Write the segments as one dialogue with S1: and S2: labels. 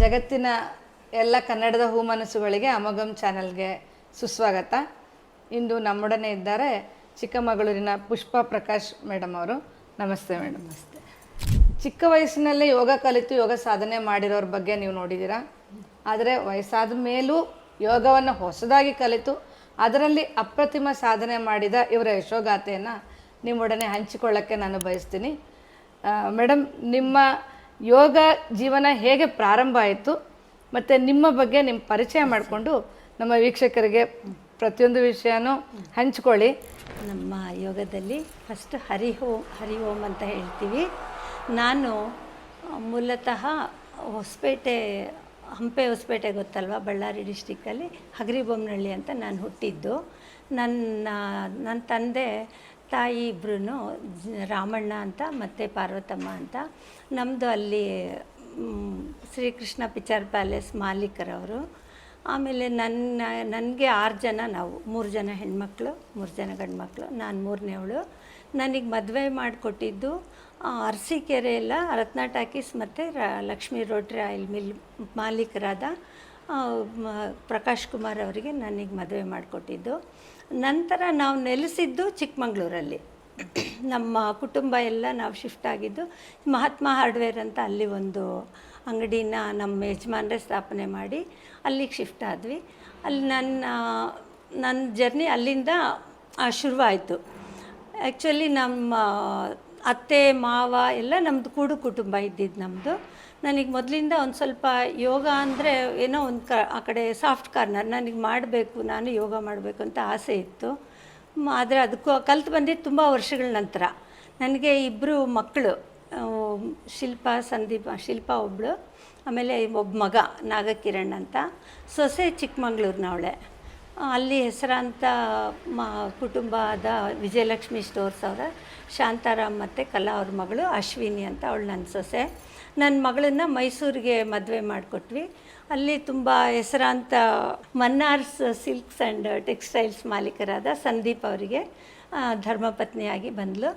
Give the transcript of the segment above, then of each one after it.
S1: ಜಗತ್ತಿನ ಎಲ್ಲ ಕನ್ನಡದ ಹೂಮನಸ್ಸುಗಳಿಗೆ ಅಮಗಮ್ ಚಾನೆಲ್ಗೆ ಸುಸ್ವಾಗತ. ಇಂದು ನಮ್ಮೊಡನೆ ಇದ್ದಾರೆ ಚಿಕ್ಕಮಗಳೂರಿನ ಪುಷ್ಪ ಪ್ರಕಾಶ್ ಮೇಡಮ್ ಅವರು. ನಮಸ್ತೆ ಮೇಡಮ್ ನಮಸ್ತೆ. ಚಿಕ್ಕ ವಯಸ್ಸಿನಲ್ಲೇ ಯೋಗ ಕಲಿತು ಯೋಗ ಸಾಧನೆ ಮಾಡಿರೋರ ಬಗ್ಗೆ ನೀವು ನೋಡಿದ್ದೀರಾ ಆದರೆ ವಯಸ್ಸಾದ ಮೇಲೂ ಯೋಗವನ್ನು ಹೊಸದಾಗಿ ಕಲಿತು ಅದರಲ್ಲಿ ಅಪ್ರತಿಮ ಸಾಧನೆ ಮಾಡಿದ ಇವರ ಯಶೋಗಾಥೆಯನ್ನು ನಿಮ್ಮೊಡನೆ ಹಂಚಿಕೊಳ್ಳೋಕ್ಕೆ ನಾನು ಬಯಸ್ತೀನಿ. ಮೇಡಮ್ ನಿಮ್ಮ ಯೋಗ ಜೀವನ ಹೇಗೆ ಪ್ರಾರಂಭ ಆಯಿತು, ಮತ್ತು ನಿಮ್ಮ ಬಗ್ಗೆ ನಿಮ್ಮ ಪರಿಚಯ ಮಾಡಿಕೊಂಡು ನಮ್ಮ ವೀಕ್ಷಕರಿಗೆ ಪ್ರತಿಯೊಂದು ವಿಷಯನೂ ಹಂಚ್ಕೊಳ್ಳಿ.
S2: ನಮ್ಮ ಯೋಗದಲ್ಲಿ ಫಸ್ಟ್ ಹರಿ ಓಂ ಹರಿ ಓಂ ಅಂತ ಹೇಳ್ತೀವಿ. ನಾನು ಮೂಲತಃ ಹೊಸಪೇಟೆ, ಹಂಪೆ ಹೊಸಪೇಟೆ ಗೊತ್ತಲ್ವ, ಬಳ್ಳಾರಿ ಡಿಸ್ಟಿಕ್ಕಲ್ಲಿ ಹಗರಿಬೊಮ್ಮನಹಳ್ಳಿ ಅಂತ ನಾನು ಹುಟ್ಟಿದ್ದು. ನನ್ನ ನನ್ನ ತಂದೆ ತಾಯಿ ಇಬ್ಬರೂ ರಾಮಣ್ಣ ಅಂತ ಮತ್ತು ಪಾರ್ವತಮ್ಮ ಅಂತ. ನಮ್ಮದು ಅಲ್ಲಿ ಶ್ರೀಕೃಷ್ಣ ಪಿಕ್ಚರ್ ಪ್ಯಾಲೇಸ್ ಮಾಲೀಕರವರು. ಆಮೇಲೆ ನನ್ನ, ನನಗೆ ಆರು ಜನ ನಾವು, ಮೂರು ಜನ ಹೆಣ್ಮಕ್ಳು, ಮೂರು ಜನ ಗಂಡ್ಮಕ್ಳು, ನಾನು ಮೂರನೇವಳು ನನಗೆ ಮದುವೆ ಮಾಡಿಕೊಟ್ಟಿದ್ದು ಅರಸೀಕೆರೆ ಎಲ್ಲ ರತ್ನ ಟಾಕೀಸ್ ಮತ್ತು ರ, ಲಕ್ಷ್ಮೀ ರೋಟ್ರಿ ಆಯಿಲ್ ಮಿಲ್ ಮಾಲೀಕರಾದ ಪ್ರಕಾಶ್ ಕುಮಾರ್ ಅವರಿಗೆ ನನಗೆ ಮದುವೆ ಮಾಡಿಕೊಟ್ಟಿದ್ದು. ನಂತರ ನಾವು ನೆಲೆಸಿದ್ದು ಚಿಕ್ಕಮಂಗ್ಳೂರಲ್ಲಿ. ನಮ್ಮ ಕುಟುಂಬ ಎಲ್ಲ ನಾವು ಶಿಫ್ಟ್ ಆಗಿದ್ದು, ಮಹಾತ್ಮ ಹಾರ್ಡ್ವೇರ್ ಅಂತ ಅಲ್ಲಿ ಒಂದು ಅಂಗಡಿನ ನಮ್ಮ ಯಜಮಾನರೇ ಸ್ಥಾಪನೆ ಮಾಡಿ ಅಲ್ಲಿಗೆ ಶಿಫ್ಟ್ ಆದ್ವಿ. ಅಲ್ಲಿ ನನ್ನ ನನ್ನ ಜರ್ನಿ ಅಲ್ಲಿಂದ ಶುರುವಾಯಿತು. ಆ್ಯಕ್ಚುಲಿ ನಮ್ಮ ಅತ್ತೆ, ಮಾವ ಎಲ್ಲ ನಮ್ಮದು ಕೂಡು ಕುಟುಂಬ ಇದ್ದಿದ್ದು ನಮ್ಮದು ನನಗೆ ಮೊದಲಿಂದ ಒಂದು ಸ್ವಲ್ಪ ಯೋಗ ಅಂದರೆ ಏನೋ ಒಂದು ಕ, ಆ ಕಡೆ ಸಾಫ್ಟ್ ಕಾರ್ನರ್ ನನಗೆ ಮಾಡಬೇಕು, ನಾನು ಯೋಗ ಮಾಡಬೇಕು ಅಂತ ಆಸೆ ಇತ್ತು. ಆದರೆ ಅದಕ್ಕೂ ಕಲ್ತು ಬಂದಿದ್ದು ತುಂಬ ವರ್ಷಗಳ ನಂತರ. ನನಗೆ ಇಬ್ಬರು ಮಕ್ಕಳು ಶಿಲ್ಪ, ಸಂದೀಪ, ಶಿಲ್ಪ ಒಬ್ಬಳು ಆಮೇಲೆ ಒಬ್ಬ ಮಗ, ನಾಗಕಿರಣ್ ಅಂತ. ಸೊಸೆ ಚಿಕ್ಕಮಂಗ್ಳೂರಿನವಳೆ. ಅಲ್ಲಿ ಹೆಸರಾಂತ ಮ ಕುಟುಂಬದ ವಿಜಯಲಕ್ಷ್ಮಿ ಸ್ಟೋರ್ಸ್ ಅವರ, ಶಾಂತಾರಾಮ್ ಮತ್ತು ಕಲಾ ಅವ್ರ ಮಗಳು ಅಶ್ವಿನಿ ಅಂತ ಅವಳು ನನ್ನ ಸೊಸೆ. ನನ್ನ ಮಗಳನ್ನು ಮೈಸೂರಿಗೆ ಮದುವೆ ಮಾಡಿಕೊಟ್ವಿ. ಅಲ್ಲಿ ತುಂಬ ಹೆಸರಾಂತ ಮನ್ನಾರ್ಸ್ ಸಿಲ್ಕ್ಸ್ ಆ್ಯಂಡ್ ಟೆಕ್ಸ್ಟೈಲ್ಸ್ ಮಾಲೀಕರಾದ ಸಂದೀಪ್ ಅವರಿಗೆ ಧರ್ಮಪತ್ನಿಯಾಗಿ ಬಂದಳು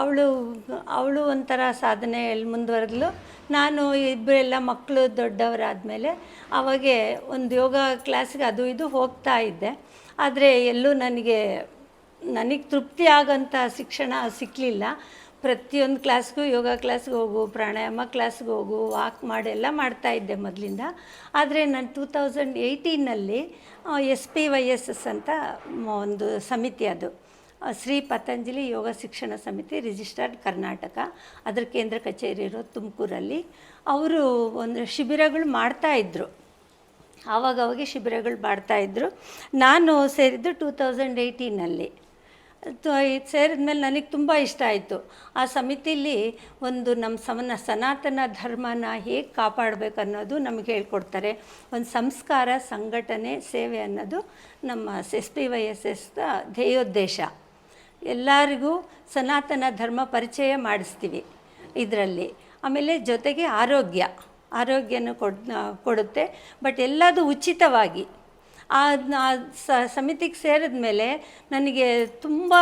S2: ಅವಳು ಅವಳು ಒಂಥರ ಸಾಧನೆಯಲ್ಲಿ ಮುಂದುವರೆದ್ಲು. ನಾನು ಇಬ್ಬರೆಲ್ಲ ಮಕ್ಕಳು ದೊಡ್ಡವರಾದಮೇಲೆ ಅವಾಗೆ ಒಂದು ಯೋಗ ಕ್ಲಾಸ್ಗೆ ಅದು ಇದು ಹೋಗ್ತಾ ಇದ್ದೆ. ಆದರೆ ಎಲ್ಲೂ ನನಗೆ ನನಗೆ ತೃಪ್ತಿ ಆಗೋಂಥ ಶಿಕ್ಷಣ ಸಿಕ್ಕಲಿಲ್ಲ ಪ್ರತಿಯೊಂದು ಕ್ಲಾಸ್ಗೂ ಯೋಗ ಕ್ಲಾಸ್ಗೆ ಹೋಗು, ಪ್ರಾಣಾಯಾಮ ಕ್ಲಾಸ್ಗೆ ಹೋಗು ವಾಕ್ ಮಾಡಿ, ಎಲ್ಲ ಮಾಡ್ತಾ ಇದ್ದೆ ಮೊದಲಿಂದ. ಆದರೆ ನಾನು two thousand ಏಯ್ಟೀನಲ್ಲಿ S P Y S S ಅಂತ ಒಂದು ಸಮಿತಿ ಅದು. ಶ್ರೀ ಪತಂಜಲಿ ಯೋಗ ಶಿಕ್ಷಣ ಸಮಿತಿ ರಿಜಿಸ್ಟರ್ಡ್ ಕರ್ನಾಟಕ. ಅದರ ಕೇಂದ್ರ ಕಚೇರಿ ಇರೋ ತುಮಕೂರಲ್ಲಿ. ಅವರು ಒಂದು ಶಿಬಿರಗಳು ಮಾಡ್ತಾ ಇದ್ದರು ಆವಾಗ ಅವಾಗೆ ಶಿಬಿರಗಳು ಮಾಡ್ತಾಯಿದ್ರು ನಾನು ಸೇರಿದ್ದು ಟೂ ತೌಸಂಡ್ ಏಯ್ಟೀನಲ್ಲಿ ಸೇರಿದ ಮೇಲೆ ನನಗೆ ತುಂಬ ಇಷ್ಟ ಆಯಿತು. ಆ ಸಮಿತಿಲಿ ಒಂದು ನಮ್ಮ ಸಮನ, ಸನಾತನ ಧರ್ಮನ ಹೇಗೆ ಕಾಪಾಡಬೇಕು ಅನ್ನೋದು ನಮಗೆ ಹೇಳ್ಕೊಡ್ತಾರೆ. ಒಂದು ಸಂಸ್ಕಾರ, ಸಂಘಟನೆ, ಸೇವೆ ಅನ್ನೋದು ನಮ್ಮ S P Y S S ಧ್ಯೇಯೋದ್ದೇಶ. ಎಲ್ಲರಿಗೂ ಸನಾತನ ಧರ್ಮ ಪರಿಚಯ ಮಾಡಿಸ್ತೀವಿ ಇದರಲ್ಲಿ. ಆಮೇಲೆ ಜೊತೆಗೆ ಆರೋಗ್ಯ. ಆರೋಗ್ಯನೂ ಕೊಡ್, ಕೊಡುತ್ತೆ. ಬಟ್ ಎಲ್ಲದು ಉಚಿತವಾಗಿ. ಆ ಸಮಿತಿಗೆ ಸೇರಿದ ಮೇಲೆ ನನಗೆ ತುಂಬ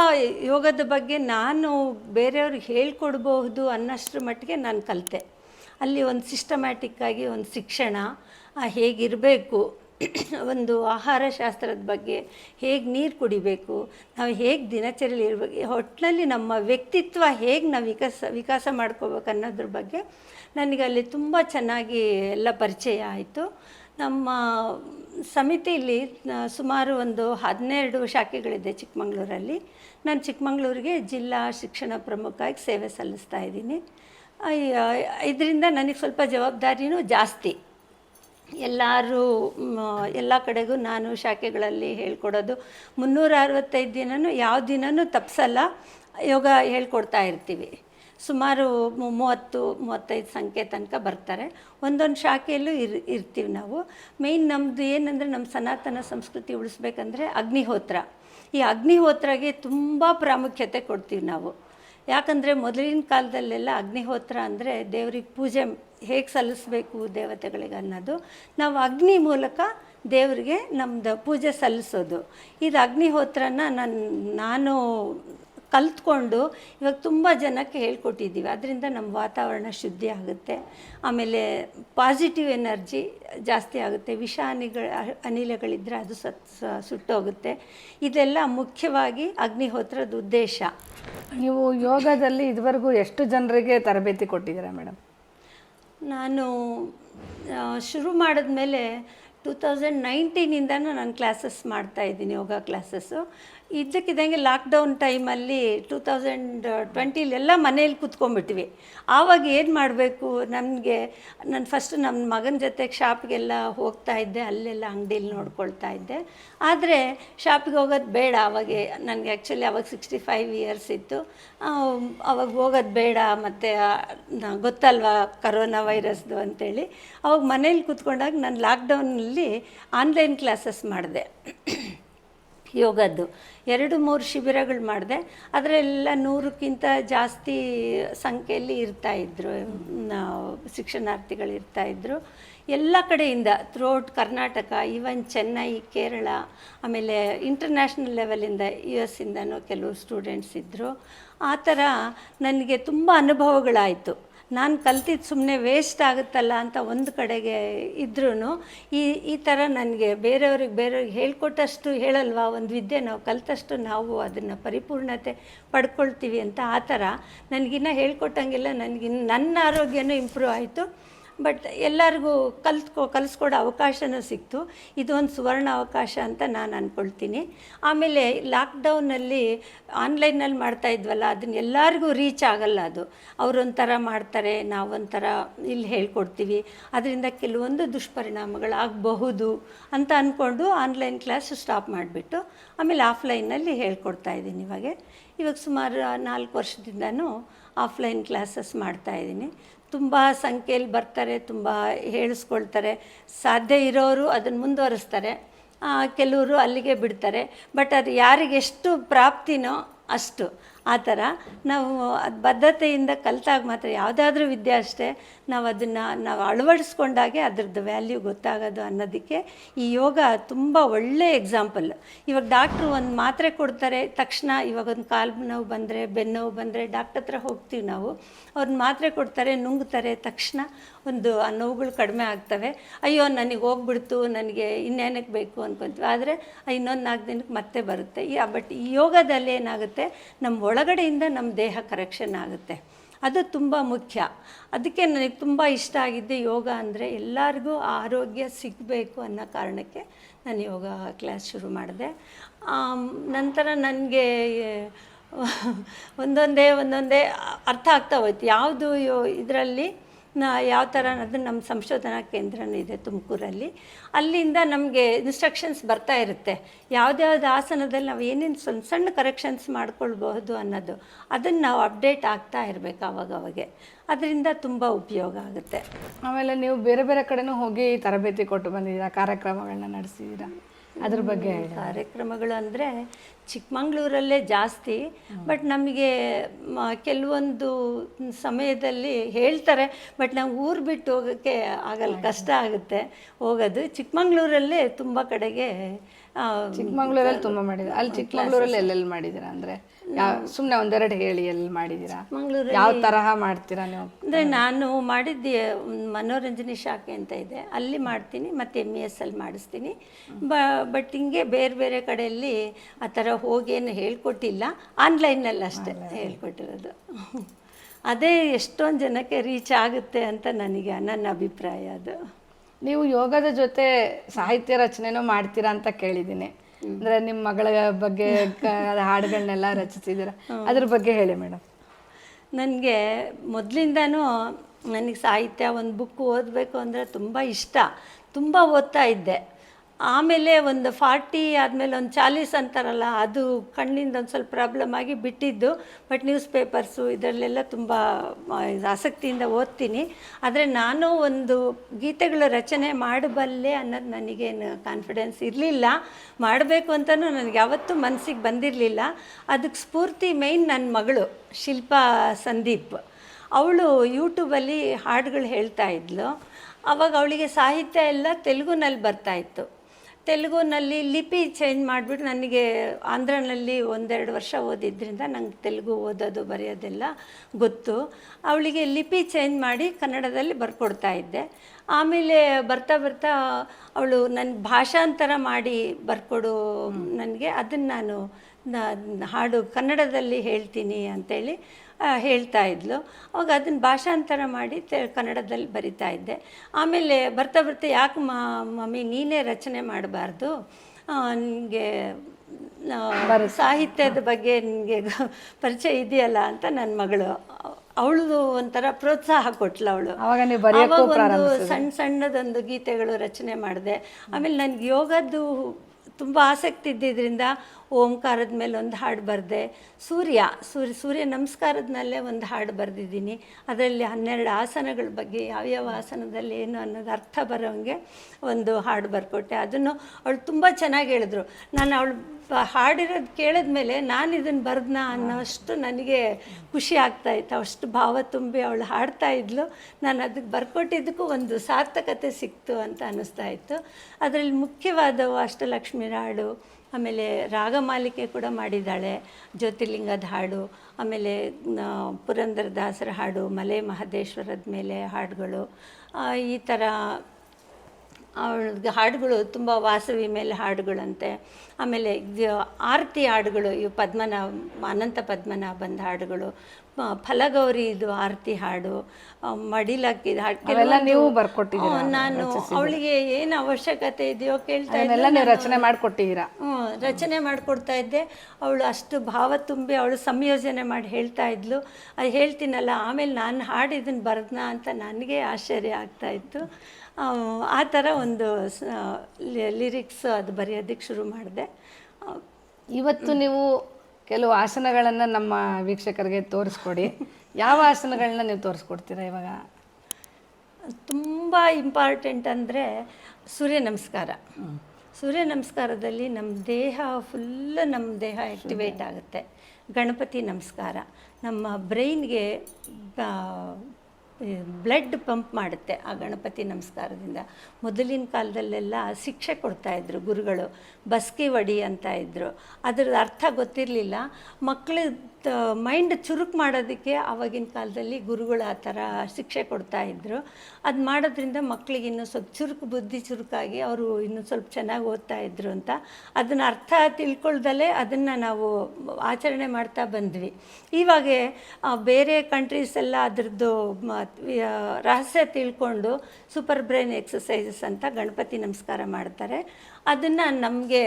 S2: ಯೋಗದ ಬಗ್ಗೆ ನಾನು ಬೇರೆಯವ್ರಿಗೆ ಹೇಳ್ಕೊಡ್ಬಹುದು ಅನ್ನೋಷ್ಟ್ರ ಮಟ್ಟಿಗೆ ನಾನು ಕಲಿತೆ. ಅಲ್ಲಿ ಒಂದು ಸಿಸ್ಟಮ್ಯಾಟಿಕ್ಕಾಗಿ ಒಂದು ಶಿಕ್ಷಣ ಹೇಗಿರಬೇಕು, ಒಂದು ಆಹಾರ ಶಾಸ್ತ್ರದ ಬಗ್ಗೆ ಹೇಗೆ ನೀರು ಕುಡಿಬೇಕು, ನಾವು ಹೇಗೆ ದಿನಚರಿಯಲ್ಲಿ ಇರಬೇಕು ಒಟ್ಟಿನಲ್ಲಿ ನಮ್ಮ ವ್ಯಕ್ತಿತ್ವ ಹೇಗೆ ನಾವು ವಿಕಾಸ ವಿಕಾಸ ಮಾಡ್ಕೋಬೇಕು ಅನ್ನೋದ್ರ ಬಗ್ಗೆ ನನಗೆ ಅಲ್ಲಿ ತುಂಬ ಚೆನ್ನಾಗಿ ಎಲ್ಲ ಪರಿಚಯ ಆಯಿತು. ನಮ್ಮ ಸಮಿತಿಯಲ್ಲಿ ಸುಮಾರು ಒಂದು ಹದಿನೆರಡು ಶಾಖೆಗಳಿದೆ ಚಿಕ್ಕಮಂಗ್ಳೂರಲ್ಲಿ. ನಾನು ಚಿಕ್ಕಮಂಗ್ಳೂರಿಗೆ ಜಿಲ್ಲಾ ಶಿಕ್ಷಣ ಪ್ರಮುಖವಾಗಿ ಸೇವೆ ಸಲ್ಲಿಸ್ತಾ ಇದ್ದೀನಿ. ಇದರಿಂದ ನನಗೆ ಸ್ವಲ್ಪ ಜವಾಬ್ದಾರಿನೂ ಜಾಸ್ತಿ. ಎಲ್ಲರೂ ಎಲ್ಲ ಕಡೆಗೂ ನಾನು ಶಾಖೆಗಳಲ್ಲಿ ಹೇಳ್ಕೊಡೋದು ಮುನ್ನೂರ ಅರವತ್ತೈದು ದಿನವೂ ಯಾವ ದಿನವೂ ತಪ್ಪಿಸಲ್ಲ ಯೋಗ ಹೇಳ್ಕೊಡ್ತಾ ಇರ್ತೀವಿ. ಸುಮಾರು ಮೂವತ್ತು, ಮೂವತ್ತೈದು ಸಂಖ್ಯೆ ತನಕ ಬರ್ತಾರೆ. ಒಂದೊಂದು ಶಾಖೆಯಲ್ಲೂ ಇರ್, ಇರ್ತೀವಿ ನಾವು. ಮೇಯ್ನ್ ನಮ್ಮದು ಏನಂದರೆ ನಮ್ಮ ಸನಾತನ ಸಂಸ್ಕೃತಿ ಉಳಿಸ್ಬೇಕಂದ್ರೆ ಅಗ್ನಿಹೋತ್ರ. ಈ ಅಗ್ನಿಹೋತ್ರಗೆ ತುಂಬ ಪ್ರಾಮುಖ್ಯತೆ ಕೊಡ್ತೀವಿ ನಾವು. ಯಾಕಂದರೆ ಮೊದಲಿನ ಕಾಲದಲ್ಲೆಲ್ಲ ಅಗ್ನಿಹೋತ್ರ ಅಂದರೆ ದೇವ್ರಿಗೆ ಪೂಜೆ ಹೇಗೆ ಸಲ್ಲಿಸಬೇಕು ದೇವತೆಗಳಿಗೆ ಅನ್ನೋದು, ನಾವು ಅಗ್ನಿ ಮೂಲಕ ದೇವರಿಗೆ ನಮ್ಮದು ಪೂಜೆ ಸಲ್ಲಿಸೋದು. ಇದು ಅಗ್ನಿಹೋತ್ರನ ನಾನು ನಾನು ಕಲ್ತ್ಕೊಂಡು ಇವಾಗ ತುಂಬ ಜನಕ್ಕೆ ಹೇಳ್ಕೊಟ್ಟಿದ್ದೀವಿ. ಅದರಿಂದ ನಮ್ಮ ವಾತಾವರಣ ಶುದ್ಧಿ ಆಗುತ್ತೆ. ಆಮೇಲೆ ಪಾಸಿಟಿವ್ ಎನರ್ಜಿ ಜಾಸ್ತಿ ಆಗುತ್ತೆ. ವಿಷ ಅನಿಗಳ ಅನಿಲಗಳಿದ್ದರೆ ಅದು ಸತ್ ಸುಟ್ಟೋಗುತ್ತೆ. ಇದೆಲ್ಲ ಮುಖ್ಯವಾಗಿ ಅಗ್ನಿಹೋತ್ರದ ಉದ್ದೇಶ.
S1: ನೀವು ಯೋಗದಲ್ಲಿ ಇದುವರೆಗೂ ಎಷ್ಟು ಜನರಿಗೆ ತರಬೇತಿ ಕೊಟ್ಟಿದ್ದೀರಾ ಮೇಡಮ್?
S2: ನಾನು ಶುರು ಮಾಡಿದ್ಮೇಲೆ ಟೂ ತೌಸಂಡ್ ನೈನ್ಟೀನಿಂದನೂ ನಾನು ಕ್ಲಾಸಸ್ ಮಾಡ್ತಾಯಿದ್ದೀನಿ ಯೋಗ ಕ್ಲಾಸಸ್ಸು ಇದ್ದಕ್ಕಿದ್ದಂಗೆ ಲಾಕ್ಡೌನ್ ಟೈಮಲ್ಲಿ ಟೂ ತೌಸಂಡ್ ಟ್ವೆಂಟಿಲೆಲ್ಲ ಮನೇಲಿ ಕೂತ್ಕೊಂಡ್ಬಿಟ್ವಿ ಆವಾಗ ಏನು ಮಾಡಬೇಕು? ನನಗೆ ನಾನು ಫಸ್ಟ್ ನಮ್ಮ ಮಗನ ಜೊತೆ ಶಾಪ್ಗೆಲ್ಲ ಹೋಗ್ತಾ ಇದ್ದೆ, ಅಲ್ಲೆಲ್ಲ ಅಂಗಡಿಲಿ ನೋಡ್ಕೊಳ್ತಾ ಇದ್ದೆ. ಆದರೆ ಶಾಪಿಗೆ ಹೋಗೋದು ಬೇಡ ಅವಾಗೆ ನನಗೆ ಆ್ಯಕ್ಚುಲಿ ಅವಾಗ ಸಿಕ್ಸ್ಟಿ ಫೈವ್ ಇಯರ್ಸ್ ಇತ್ತು ಅವಾಗ ಹೋಗೋದು ಬೇಡ, ಮತ್ತು ಗೊತ್ತಲ್ವಾ ಕರೋನಾ ವೈರಸ್ದು ಅಂತೇಳಿ. ಅವಾಗ ಮನೇಲಿ ಕೂತ್ಕೊಂಡಾಗ ನಾನು ಲಾಕ್ಡೌನಲ್ಲಿ ಆನ್ಲೈನ್ ಕ್ಲಾಸಸ್ ಮಾಡಿದೆ. ಯೋಗದ್ದು. ಎರಡು, ಮೂರು ಶಿಬಿರಗಳು ಮಾಡಿದೆ. ಅದರಲ್ಲೆಲ್ಲ ನೂರಕ್ಕಿಂತ ಜಾಸ್ತಿ ಸಂಖ್ಯೆಯಲ್ಲಿ ಇರ್ತಾಯಿದ್ರು ಶಿಕ್ಷಣಾರ್ಥಿಗಳು ಇರ್ತಾಯಿದ್ರು ಎಲ್ಲ ಕಡೆಯಿಂದ ಥ್ರೂಔಟ್ ಕರ್ನಾಟಕ, ಈವನ್ ಚೆನ್ನೈ, ಕೇರಳ, ಆಮೇಲೆ ಇಂಟರ್ನ್ಯಾಷನಲ್ ಲೆವೆಲಿಂದ ಯು ಎಸ್ ಇಂದನೂ ಕೆಲವು ಸ್ಟೂಡೆಂಟ್ಸ್ ಇದ್ದರು ಆ ಥರ ನನಗೆ ತುಂಬ ಅನುಭವಗಳಾಯಿತು. ನಾನು ಕಲ್ತಿದ್ದು ಸುಮ್ಮನೆ ವೇಸ್ಟ್ ಆಗುತ್ತಲ್ಲ ಅಂತ ಒಂದು ಕಡೆಗೆ ಇದ್ರೂ ಈ ಈ ಥರ ನನಗೆ ಬೇರೆಯವ್ರಿಗೆ ಬೇರೆಯವ್ರಿಗೆ ಹೇಳ್ಕೊಟ್ಟಷ್ಟು ಹೇಳಲ್ವಾ? ಒಂದು ವಿದ್ಯೆ ನಾವು ಕಲಿತಷ್ಟು ನಾವು ಅದನ್ನು ಪರಿಪೂರ್ಣತೆ ಪಡ್ಕೊಳ್ತೀವಿ ಅಂತ ಆ ಥರ ನನಗಿನ್ನ ಹೇಳ್ಕೊಟ್ಟಂಗೆಲ್ಲ ನನಗಿನ್ನ ನನ್ನ ಆರೋಗ್ಯನೂ ಇಂಪ್ರೂವ್ ಆಯಿತು. ಬಟ್ ಎಲ್ಲರಿಗೂ ಕಲ್ತ್ಕೊ, ಕಲಿಸ್ಕೊಡೋ ಅವಕಾಶನೂ ಸಿಕ್ತು. ಇದೊಂದು ಸುವರ್ಣ ಅವಕಾಶ ಅಂತ ನಾನು ಅಂದ್ಕೊಳ್ತೀನಿ ಆಮೇಲೆ ಲಾಕ್ಡೌನಲ್ಲಿ ಆನ್ಲೈನಲ್ಲಿ ಮಾಡ್ತಾ ಇದ್ವಲ್ಲ, ಅದನ್ನ ಎಲ್ಲರಿಗೂ ರೀಚ್ ಆಗಲ್ಲ ಅದು. ಅವರೊಂಥರ ಮಾಡ್ತಾರೆ, ನಾವೊಂಥರ ಇಲ್ಲಿ ಹೇಳ್ಕೊಡ್ತೀವಿ. ಅದರಿಂದ ಕೆಲವೊಂದು ದುಷ್ಪರಿಣಾಮಗಳಾಗಬಹುದು ಅಂತ ಅಂದ್ಕೊಂಡು ಆನ್ಲೈನ್ ಕ್ಲಾಸ್ ಸ್ಟಾಪ್ ಮಾಡಿಬಿಟ್ಟು ಆಮೇಲೆ ಆಫ್ಲೈನಲ್ಲಿ ಹೇಳ್ಕೊಡ್ತಾ ಇದ್ದೀನಿ ಇವಾಗ. ಇವಾಗ ಸುಮಾರು ನಾಲ್ಕು ವರ್ಷದಿಂದನೂ ಆಫ್ಲೈನ್ ಕ್ಲಾಸಸ್ ಮಾಡ್ತಾಯಿದ್ದೀನಿ ತುಂಬ ಸಂಖ್ಯೆಯಲ್ಲಿ ಬರ್ತಾರೆ, ತುಂಬ ಹೇಳಿಸ್ಕೊಳ್ತಾರೆ. ಸಾಧ್ಯ ಇರೋರು ಅದನ್ನು ಮುಂದುವರಿಸ್ತಾರೆ. ಕೆಲವರು ಅಲ್ಲಿಗೆ ಬಿಡ್ತಾರೆ. ಬಟ್ ಅದು ಯಾರಿಗೆಷ್ಟು ಪ್ರಾಪ್ತಿನೋ ಅಷ್ಟು. ಆ ಥರ ನಾವು ಅದು ಬದ್ಧತೆಯಿಂದ ಕಲಿತಾಗ ಮಾತ್ರ, ಯಾವುದಾದ್ರೂ ವಿದ್ಯೆ ಅಷ್ಟೇ, ನಾವು ಅದನ್ನು ನಾವು ಅಳವಡಿಸ್ಕೊಂಡಾಗೆ ಅದ್ರದ್ದು ವ್ಯಾಲ್ಯೂ ಗೊತ್ತಾಗೋದು ಅನ್ನೋದಕ್ಕೆ ಈ ಯೋಗ ತುಂಬ ಒಳ್ಳೆಯ ಎಕ್ಸಾಂಪಲ್. ಇವಾಗ ಡಾಕ್ಟ್ರು ಒಂದು ಮಾತ್ರೆ ಕೊಡ್ತಾರೆ, ತಕ್ಷಣ ಇವಾಗ ಒಂದು ಕಾಲು ನೋವು ಬಂದರೆ ಬೆನ್ನೋವು ಬಂದರೆ ಡಾಕ್ಟರ್ ಹತ್ರ ಹೋಗ್ತೀವಿ ನಾವು. ಅವ್ರನ್ನ ಮಾತ್ರೆ ಕೊಡ್ತಾರೆ, ನುಂಗ್ತಾರೆ, ತಕ್ಷಣ ಒಂದು ಆ ನೋವುಗಳು ಕಡಿಮೆ ಆಗ್ತವೆ. ಅಯ್ಯೋ, ನನಗೆ ಹೋಗ್ಬಿಡ್ತು, ನನಗೆ ಇನ್ನೇನಕ್ಕೆ ಬೇಕು ಅನ್ಕೊಂತೀವಿ. ಆದರೆ ಇನ್ನೊಂದು ನಾಲ್ಕು ದಿನಕ್ಕೆ ಮತ್ತೆ ಬರುತ್ತೆ. ಬಟ್ ಈ ಯೋಗದಲ್ಲಿ ಏನಾಗುತ್ತೆ, ನಮ್ಮ ಒಳಗಡೆಯಿಂದ ನಮ್ಮ ದೇಹ ಕರೆಕ್ಷನ್ ಆಗುತ್ತೆ. ಅದು ತುಂಬ ಮುಖ್ಯ. ಅದಕ್ಕೆ ನನಗೆ ತುಂಬ ಇಷ್ಟ ಆಗಿದ್ದೆ ಯೋಗ ಅಂದರೆ ಎಲ್ಲರಿಗೂ ಆರೋಗ್ಯ ಸಿಗಬೇಕು ಅನ್ನೋ ಕಾರಣಕ್ಕೆ ನಾನು ಯೋಗ ಕ್ಲಾಸ್ ಶುರು ಮಾಡಿದೆ. ನಂತರ ನನಗೆ ಒಂದೊಂದೇ ಒಂದೊಂದೇ ಅರ್ಥ ಆಗ್ತಾ ಹೋಯ್ತು. ಯಾವುದು ಯೋ, ಇದರಲ್ಲಿ ನಾ ಯಾವ ಥರ ಅದು ನಮ್ಮ ಸಂಶೋಧನಾ ಕೇಂದ್ರನೂ ಇದೆ ತುಮಕೂರಲ್ಲಿ. ಅಲ್ಲಿಂದ ನಮಗೆ ಇನ್ಸ್ಟ್ರಕ್ಷನ್ಸ್ ಬರ್ತಾ ಇರುತ್ತೆ. ಯಾವುದ್ಯಾವ್ದು ಆಸನದಲ್ಲಿ ನಾವು ಏನೇನು ಸಣ್ಣ ಸಣ್ಣ ಕರೆಕ್ಷನ್ಸ್ ಮಾಡ್ಕೊಳ್ಬಹುದು ಅನ್ನೋದು ಅದನ್ನು ನಾವು ಅಪ್ಡೇಟ್ ಆಗ್ತಾ ಇರಬೇಕು ಅವಾಗವಾಗೆ. ಅದರಿಂದ ತುಂಬ ಉಪಯೋಗ ಆಗುತ್ತೆ.
S1: ಆಮೇಲೆ ನೀವು ಬೇರೆ ಬೇರೆ ಕಡೆನೂ ಹೋಗಿ ತರಬೇತಿ ಕೊಟ್ಟು ಬಂದಿದ್ದೀರಾ, ಕಾರ್ಯಕ್ರಮಗಳನ್ನ ನಡೆಸಿದ್ದೀರಾ? ಅದ್ರ ಬಗ್ಗೆ
S2: ಕಾರ್ಯಕ್ರಮಗಳು ಅಂದರೆ ಚಿಕ್ಕಮಂಗ್ಳೂರಲ್ಲೇ ಜಾಸ್ತಿ ಬಟ್ ನಮಗೆ ಕೆಲವೊಂದು ಸಮಯದಲ್ಲಿ ಹೇಳ್ತಾರೆ ಬಟ್ ನಾವು ಊರು ಬಿಟ್ಟು ಹೋಗೋಕ್ಕೆ ಆಗಲ್ಲ ಕಷ್ಟ ಆಗುತ್ತೆ ಹೋಗೋದು. ಚಿಕ್ಕಮಂಗ್ಳೂರಲ್ಲೇ ತುಂಬ ಕಡೆಗೆ
S1: ಚಿಕ್ಕಮಂಗ್ಳೂರಲ್ಲಿ ತುಂಬ ಮಾಡಿದ್ರು ಅಲ್ಲಿ ಚಿಕ್ಕಮಂಗ್ಳೂರಲ್ಲಿ ಎಲ್ಲೆಲ್ಲಿ ಮಾಡಿದ್ದೀರಾ ಅಂದರೆ? ಸುಮ್ಮನೆ ಒಂದೆರಡು ಹೇಳಿ ಎಲ್ಲಿ ಮಾಡಿದ್ದೀರಾ ಯಾವ ತರಹ ಮಾಡ್ತೀರಾ ನೀವು?
S2: ಅಂದರೆ ನಾನು ಮಾಡಿದ್ದೆ ಮನೋರಂಜನೆ ಶಾಖೆ ಅಂತ ಇದೆ. ಅಲ್ಲಿ ಮಾಡ್ತೀನಿ ಮತ್ತು ಎಂ ಇ ಎಸ್ ಅಲ್ಲಿ ಮಾಡಿಸ್ತೀನಿ. ಬ ಬಟ್ ಹಿಂಗೆ ಬೇರೆ ಬೇರೆ ಕಡೆಯಲ್ಲಿ ಆ ಥರ ಹೋಗೇನು ಹೇಳ್ಕೊಟ್ಟಿಲ್ಲ. ಆನ್ಲೈನಲ್ಲಿ ಅಷ್ಟೇ ಹೇಳ್ಕೊಟ್ಟಿರೋದು. ಅದೇ ಎಷ್ಟೊಂದು ಜನಕ್ಕೆ ರೀಚ್ ಆಗುತ್ತೆ ಅಂತ ನನಗೆ ನನ್ನ ಅಭಿಪ್ರಾಯ ಅದು.
S1: ನೀವು ಯೋಗದ ಜೊತೆ ಸಾಹಿತ್ಯ ರಚನೆನೂ ಮಾಡ್ತೀರಾ ಅಂತ ಕೇಳಿದ್ದೀನಿ. ಅಂದ್ರೆ ನಿಮ್ಮ ಮಗಳ ಬಗ್ಗೆ ಹಾಡುಗಳನ್ನೆಲ್ಲ ರಚಿಸಿದ್ದೀರಾ? ಅದ್ರ ಬಗ್ಗೆ ಹೇಳಿ ಮೇಡಮ್
S2: ನನಗೆ ಮೊದಲಿಂದನೂ ನನಗೆ ಸಾಹಿತ್ಯ ಒಂದು ಬುಕ್ ಓದಬೇಕು ಅಂದರೆ ತುಂಬ ಇಷ್ಟ. ತುಂಬ ಓದ್ತಾ ಇದ್ದೆ. ಆಮೇಲೆ ಒಂದು ಫಾರ್ಟಿ ಆದಮೇಲೆ ಒಂದು ಚಾಲೀಸ್ ಅಂತಾರಲ್ಲ, ಅದು ಕಣ್ಣಿಂದ ಒಂದು ಸ್ವಲ್ಪ ಪ್ರಾಬ್ಲಮ್ ಆಗಿ ಬಿಟ್ಟಿದ್ದು. ಬಟ್ ನ್ಯೂಸ್ ಪೇಪರ್ಸು ಇದರಲ್ಲೆಲ್ಲ ತುಂಬ ಆಸಕ್ತಿಯಿಂದ ಓದ್ತೀನಿ. ಆದರೆ ನಾನು ಒಂದು ಗೀತೆಗಳ ರಚನೆ ಮಾಡಬಲ್ಲೆ ಅನ್ನೋದು ನನಗೇನು ಕಾನ್ಫಿಡೆನ್ಸ್ ಇರಲಿಲ್ಲ. ಮಾಡಬೇಕು ಅಂತಲೂ ನನಗೆ ಯಾವತ್ತೂ ಮನಸ್ಸಿಗೆ ಬಂದಿರಲಿಲ್ಲ. ಅದಕ್ಕೆ ಸ್ಫೂರ್ತಿ ಮೇಯ್ನ್ ನನ್ನ ಮಗಳು, ಶಿಲ್ಪಾ ಸಂದೀಪ್. ಅವಳು ಯೂಟ್ಯೂಬಲ್ಲಿ ಹಾಡುಗಳು ಹೇಳ್ತಾ ಇದ್ಲು. ಅವಾಗ ಅವಳಿಗೆ ಸಾಹಿತ್ಯ ಎಲ್ಲ ತೆಲುಗುನಲ್ಲಿ ಬರ್ತಾಯಿತ್ತು ತೆಲುಗುನಲ್ಲಿ ಲಿಪಿ ಚೇಂಜ್ ಮಾಡಿಬಿಟ್ಟು ನನಗೆ ಆಂಧ್ರನಲ್ಲಿ ಒಂದೆರಡು ವರ್ಷ ಓದಿದ್ದರಿಂದ ನಂಗೆ ತೆಲುಗು ಓದೋದು ಬರೆಯೋದೆಲ್ಲ ಗೊತ್ತು. ಅವಳಿಗೆ ಲಿಪಿ ಚೇಂಜ್ ಮಾಡಿ ಕನ್ನಡದಲ್ಲಿ ಬರ್ಕೊಡ್ತಾ ಇದ್ದೆ. ಆಮೇಲೆ ಬರ್ತಾ ಬರ್ತಾ ಅವಳು ನನ್ನ ಭಾಷಾಂತರ ಮಾಡಿ ಬರ್ಕೊಡು ನನಗೆ ಅದನ್ನು ನಾನು ಹಾಡು ಕನ್ನಡದಲ್ಲಿ ಹೇಳ್ತೀನಿ ಅಂತೇಳಿ ಆ, ಹೇಳ್ತಾ ಇದ್ಲು. ಅವಾಗ ಅದನ್ನು ಭಾಷಾಂತರ ಮಾಡಿ ತೆ ಕನ್ನಡದಲ್ಲಿ ಬರಿತಾ ಇದ್ದೆ. ಆಮೇಲೆ ಬರ್ತಾ ಬರ್ತಾ ಯಾಕೆ ಮಮ್ಮಿ ನೀನೇ ರಚನೆ ಮಾಡಬಾರ್ದು? ನಿಮಗೆ ಸಾಹಿತ್ಯದ ಬಗ್ಗೆ ನಿಮಗೆ ಪರಿಚಯ ಇದೆಯಲ್ಲ ಅಂತ ನನ್ನ ಮಗಳು ಅವಳು ಒಂಥರ ಪ್ರೋತ್ಸಾಹ ಕೊಟ್ಲು ಅವಳು. ಒಂದು ಸಣ್ಣ ಸಣ್ಣದೊಂದು ಗೀತೆಗಳು ರಚನೆ ಮಾಡಿದೆ. ಆಮೇಲೆ ನನಗೆ ಯೋಗದ್ದು ತುಂಬ ಆಸಕ್ತಿ ಇದ್ದಿದ್ದರಿಂದ ಓಂಕಾರದ ಮೇಲೆ ಒಂದು ಹಾಡು ಬರೆದೆ, ಸೂರ್ಯ ಸೂರ್ಯ ಸೂರ್ಯ ನಮಸ್ಕಾರದಲ್ಲೇ ಒಂದು ಹಾಡು ಬರೆದಿದ್ದೀನಿ. ಅದರಲ್ಲಿ ಹನ್ನೆರಡು ಆಸನಗಳ ಬಗ್ಗೆ, ಯಾವ್ಯಾವ ಆಸನದಲ್ಲಿ ಏನು ಅನ್ನೋದು ಅರ್ಥ ಬರೋಂಗೆ ಒಂದು ಹಾಡು ಬರ್ಕೊಟ್ಟೆ. ಅದನ್ನು ಅವಳು ತುಂಬ ಚೆನ್ನಾಗಿ ಹೇಳಿದ್ರು. ನಾನು ಅವಳು ಹಾಡಿರೋದು ಕೇಳಿದ್ಮೇಲೆ ನಾನು ಇದನ್ನು ಬರೆದ್ನ ಅನ್ನೋಷ್ಟು ನನಗೆ ಖುಷಿ ಆಗ್ತಾ ಇತ್ತು. ಅಷ್ಟು ಭಾವ ತುಂಬಿ ಅವಳು ಹಾಡ್ತಾ ಇದ್ಲು. ನಾನು ಅದಕ್ಕೆ ಬರ್ಕೊಟ್ಟಿದ್ದಕ್ಕೂ ಒಂದು ಸಾರ್ಥಕತೆ ಸಿಕ್ತು ಅಂತ ಅನ್ನಿಸ್ತಾ ಇತ್ತು. ಅದರಲ್ಲಿ ಮುಖ್ಯವಾದವು ಅಷ್ಟಲಕ್ಷ್ಮಿ ಹಾಡು ಆಮೇಲೆ ರಾಗಮಾಲಿಕೆ ಕೂಡ ಮಾಡಿದ್ದಾಳೆ ಜ್ಯೋತಿರ್ಲಿಂಗದ ಹಾಡು ಆಮೇಲೆ ಪುರಂದರದಾಸರ ಹಾಡು, ಮಲೆ ಮಹದೇಶ್ವರದ ಮೇಲೆ ಹಾಡುಗಳು ಈ ಥರ ಅವಳಿಗೆ ಹಾಡುಗಳು ತುಂಬ ವಾಸವಿ ಮೇಲೆ ಹಾಡುಗಳಂತೆ. ಆಮೇಲೆ ಆರತಿ ಹಾಡುಗಳು, ಇವು ಪದ್ಮನಾಭ ಅನಂತ ಪದ್ಮನಾಭಂದ ಹಾಡುಗಳು. ಫಲಗೌರಿ ಇದು ಆರತಿ ಹಾಡು ಮಡಿಲಕ್ಕಿ ಹಾಡು
S1: ನೀವು ಬರ್ಕೊಟ್ಟಿದ್ದೀರಾ
S2: ನಾನು ಅವಳಿಗೆ ಏನು ಅವಶ್ಯಕತೆ ಇದೆಯೋ ಕೇಳ್ತಾ
S1: ನೀವು ರಚನೆ ಮಾಡಿಕೊಟ್ಟಿದ್ದೀರಾ?
S2: ಹ್ಞೂ ರಚನೆ ಮಾಡಿಕೊಡ್ತಾ ಇದ್ದೆ. ಅವಳು ಅಷ್ಟು ಭಾವ ತುಂಬಿ ಅವಳು ಸಂಯೋಜನೆ ಮಾಡಿ ಹೇಳ್ತಾ ಇದ್ಲು. ಅದು ಹೇಳ್ತೀನಲ್ಲ ಆಮೇಲೆ ನಾನು ಹಾಡು ಬರೆದ್ನಾ ಬರೆದ್ನ ಅಂತ ನನಗೆ ಆಶ್ಚರ್ಯ ಆಗ್ತಾ ಇತ್ತು. ಆ, ಆ ಥರ ಒಂದು ಲಿರಿಕ್ಸ್ ಅದು ಬರೆಯೋದಕ್ಕೆ ಶುರು ಮಾಡಿದೆ.
S1: ಇವತ್ತು ನೀವು ಕೆಲವು ಆಸನಗಳನ್ನು ನಮ್ಮ ವೀಕ್ಷಕರಿಗೆ ತೋರಿಸ್ಕೊಡಿ. ಯಾವ ಆಸನಗಳನ್ನ ನೀವು ತೋರಿಸ್ಕೊಡ್ತೀರಾ ಇವಾಗ?
S2: ತುಂಬ ಇಂಪಾರ್ಟೆಂಟ್ ಅಂದರೆ ಸೂರ್ಯ ನಮಸ್ಕಾರ. ಸೂರ್ಯ ನಮಸ್ಕಾರದಲ್ಲಿ ನಮ್ಮ ದೇಹ ಫುಲ್ಲು ನಮ್ಮ ದೇಹ ಆ್ಯಕ್ಟಿವೇಟ್ ಆಗುತ್ತೆ. ಗಣಪತಿ ನಮಸ್ಕಾರ. ನಮ್ಮ ಬ್ರೈನ್ಗೆ ಬ್ಲಡ್ ಪಂಪ್ ಮಾಡುತ್ತೆ ಆ ಗಣಪತಿ ನಮಸ್ಕಾರದಿಂದ. ಮೊದಲಿನ ಕಾಲದಲ್ಲೆಲ್ಲ ಶಿಕ್ಷೆ ಕೊಡ್ತಾಯಿದ್ರು ಗುರುಗಳು. ಬಸ್ಕಿ ವಡಿ ಅಂತ ಇದ್ದರು ಅದ್ರದ್ದು ಅರ್ಥ ಗೊತ್ತಿರಲಿಲ್ಲ. ಮಕ್ಕಳ ಮೈಂಡ್ ಚುರುಕು ಮಾಡೋದಕ್ಕೆ ಆವಾಗಿನ ಕಾಲದಲ್ಲಿ ಗುರುಗಳು ಆ ಥರ ಶಿಕ್ಷೆ ಕೊಡ್ತಾ ಇದ್ದರು ಅದು ಮಾಡೋದ್ರಿಂದ ಮಕ್ಕಳಿಗೆ ಇನ್ನೂ ಸ್ವಲ್ಪ ಚುರುಕು ಬುದ್ಧಿ ಚುರುಕಾಗಿ ಅವರು ಇನ್ನೂ ಸ್ವಲ್ಪ ಚೆನ್ನಾಗಿ ಓದ್ತಾ ಇದ್ರು ಅಂತ. ಅದನ್ನು ಅರ್ಥ ತಿಳ್ಕೊಳ್ದಲೇ ಅದನ್ನು ನಾವು ಆಚರಣೆ ಮಾಡ್ತಾ ಬಂದ್ವಿ. ಇವಾಗ ಬೇರೆ ಕಂಟ್ರೀಸ್ ಎಲ್ಲ ಅದರದ್ದು ರಹಸ್ಯ ತಿಳ್ಕೊಂಡು ಸೂಪರ್ ಬ್ರೈನ್ ಎಕ್ಸಸೈಸಸ್ ಅಂತ ಗಣಪತಿ ನಮಸ್ಕಾರ ಮಾಡ್ತಾರೆ. ಅದನ್ನು ನಮಗೆ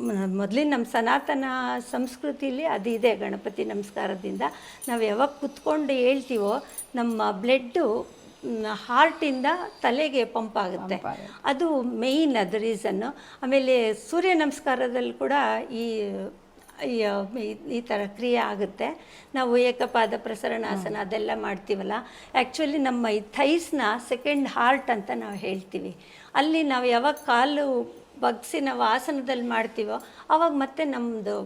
S2: ಮೊದಲಿನ ನಮ್ಮ ಸನಾತನ ಸಂಸ್ಕೃತಿಲಿ ಅದಿದೆ ಗಣಪತಿ ನಮಸ್ಕಾರದಿಂದ. ನಾವು ಯಾವಾಗ ಕುತ್ಕೊಂಡು ಹೇಳ್ತೀವೋ ನಮ್ಮ ಬ್ಲಡ್ಡು ಹಾರ್ಟಿಂದ ತಲೆಗೆ ಪಂಪ್ ಆಗುತ್ತೆ. ಅದು ಮೇಯ್ನ್ ಅದು ರೀಸನ್ನು ಆಮೇಲೆ ಸೂರ್ಯ ನಮಸ್ಕಾರದಲ್ಲಿ ಕೂಡ ಈ ಈ ಈ- ಈ ಥರ ಕ್ರಿಯೆ ಆಗುತ್ತೆ. ನಾವು ಏಕಪಾದ ಪ್ರಸರಣಾಸನ ಅದೆಲ್ಲ ಮಾಡ್ತೀವಲ್ಲ. ಆ್ಯಕ್ಚುಲಿ ನಮ್ಮ ಈ ಥೈಸ್ನ ಸೆಕೆಂಡ್ ಹಾರ್ಟ್ ಅಂತ ನಾವು ಹೇಳ್ತೀವಿ. ಅಲ್ಲಿ ನಾವು ಯಾವಾಗ ಕಾಲು ಬಗ್ಸಿ ನಾವು ಆಸನದಲ್ಲಿ ಮಾಡ್ತೀವೋ ಆವಾಗ ಮತ್ತೆ ನಮ್ಮದು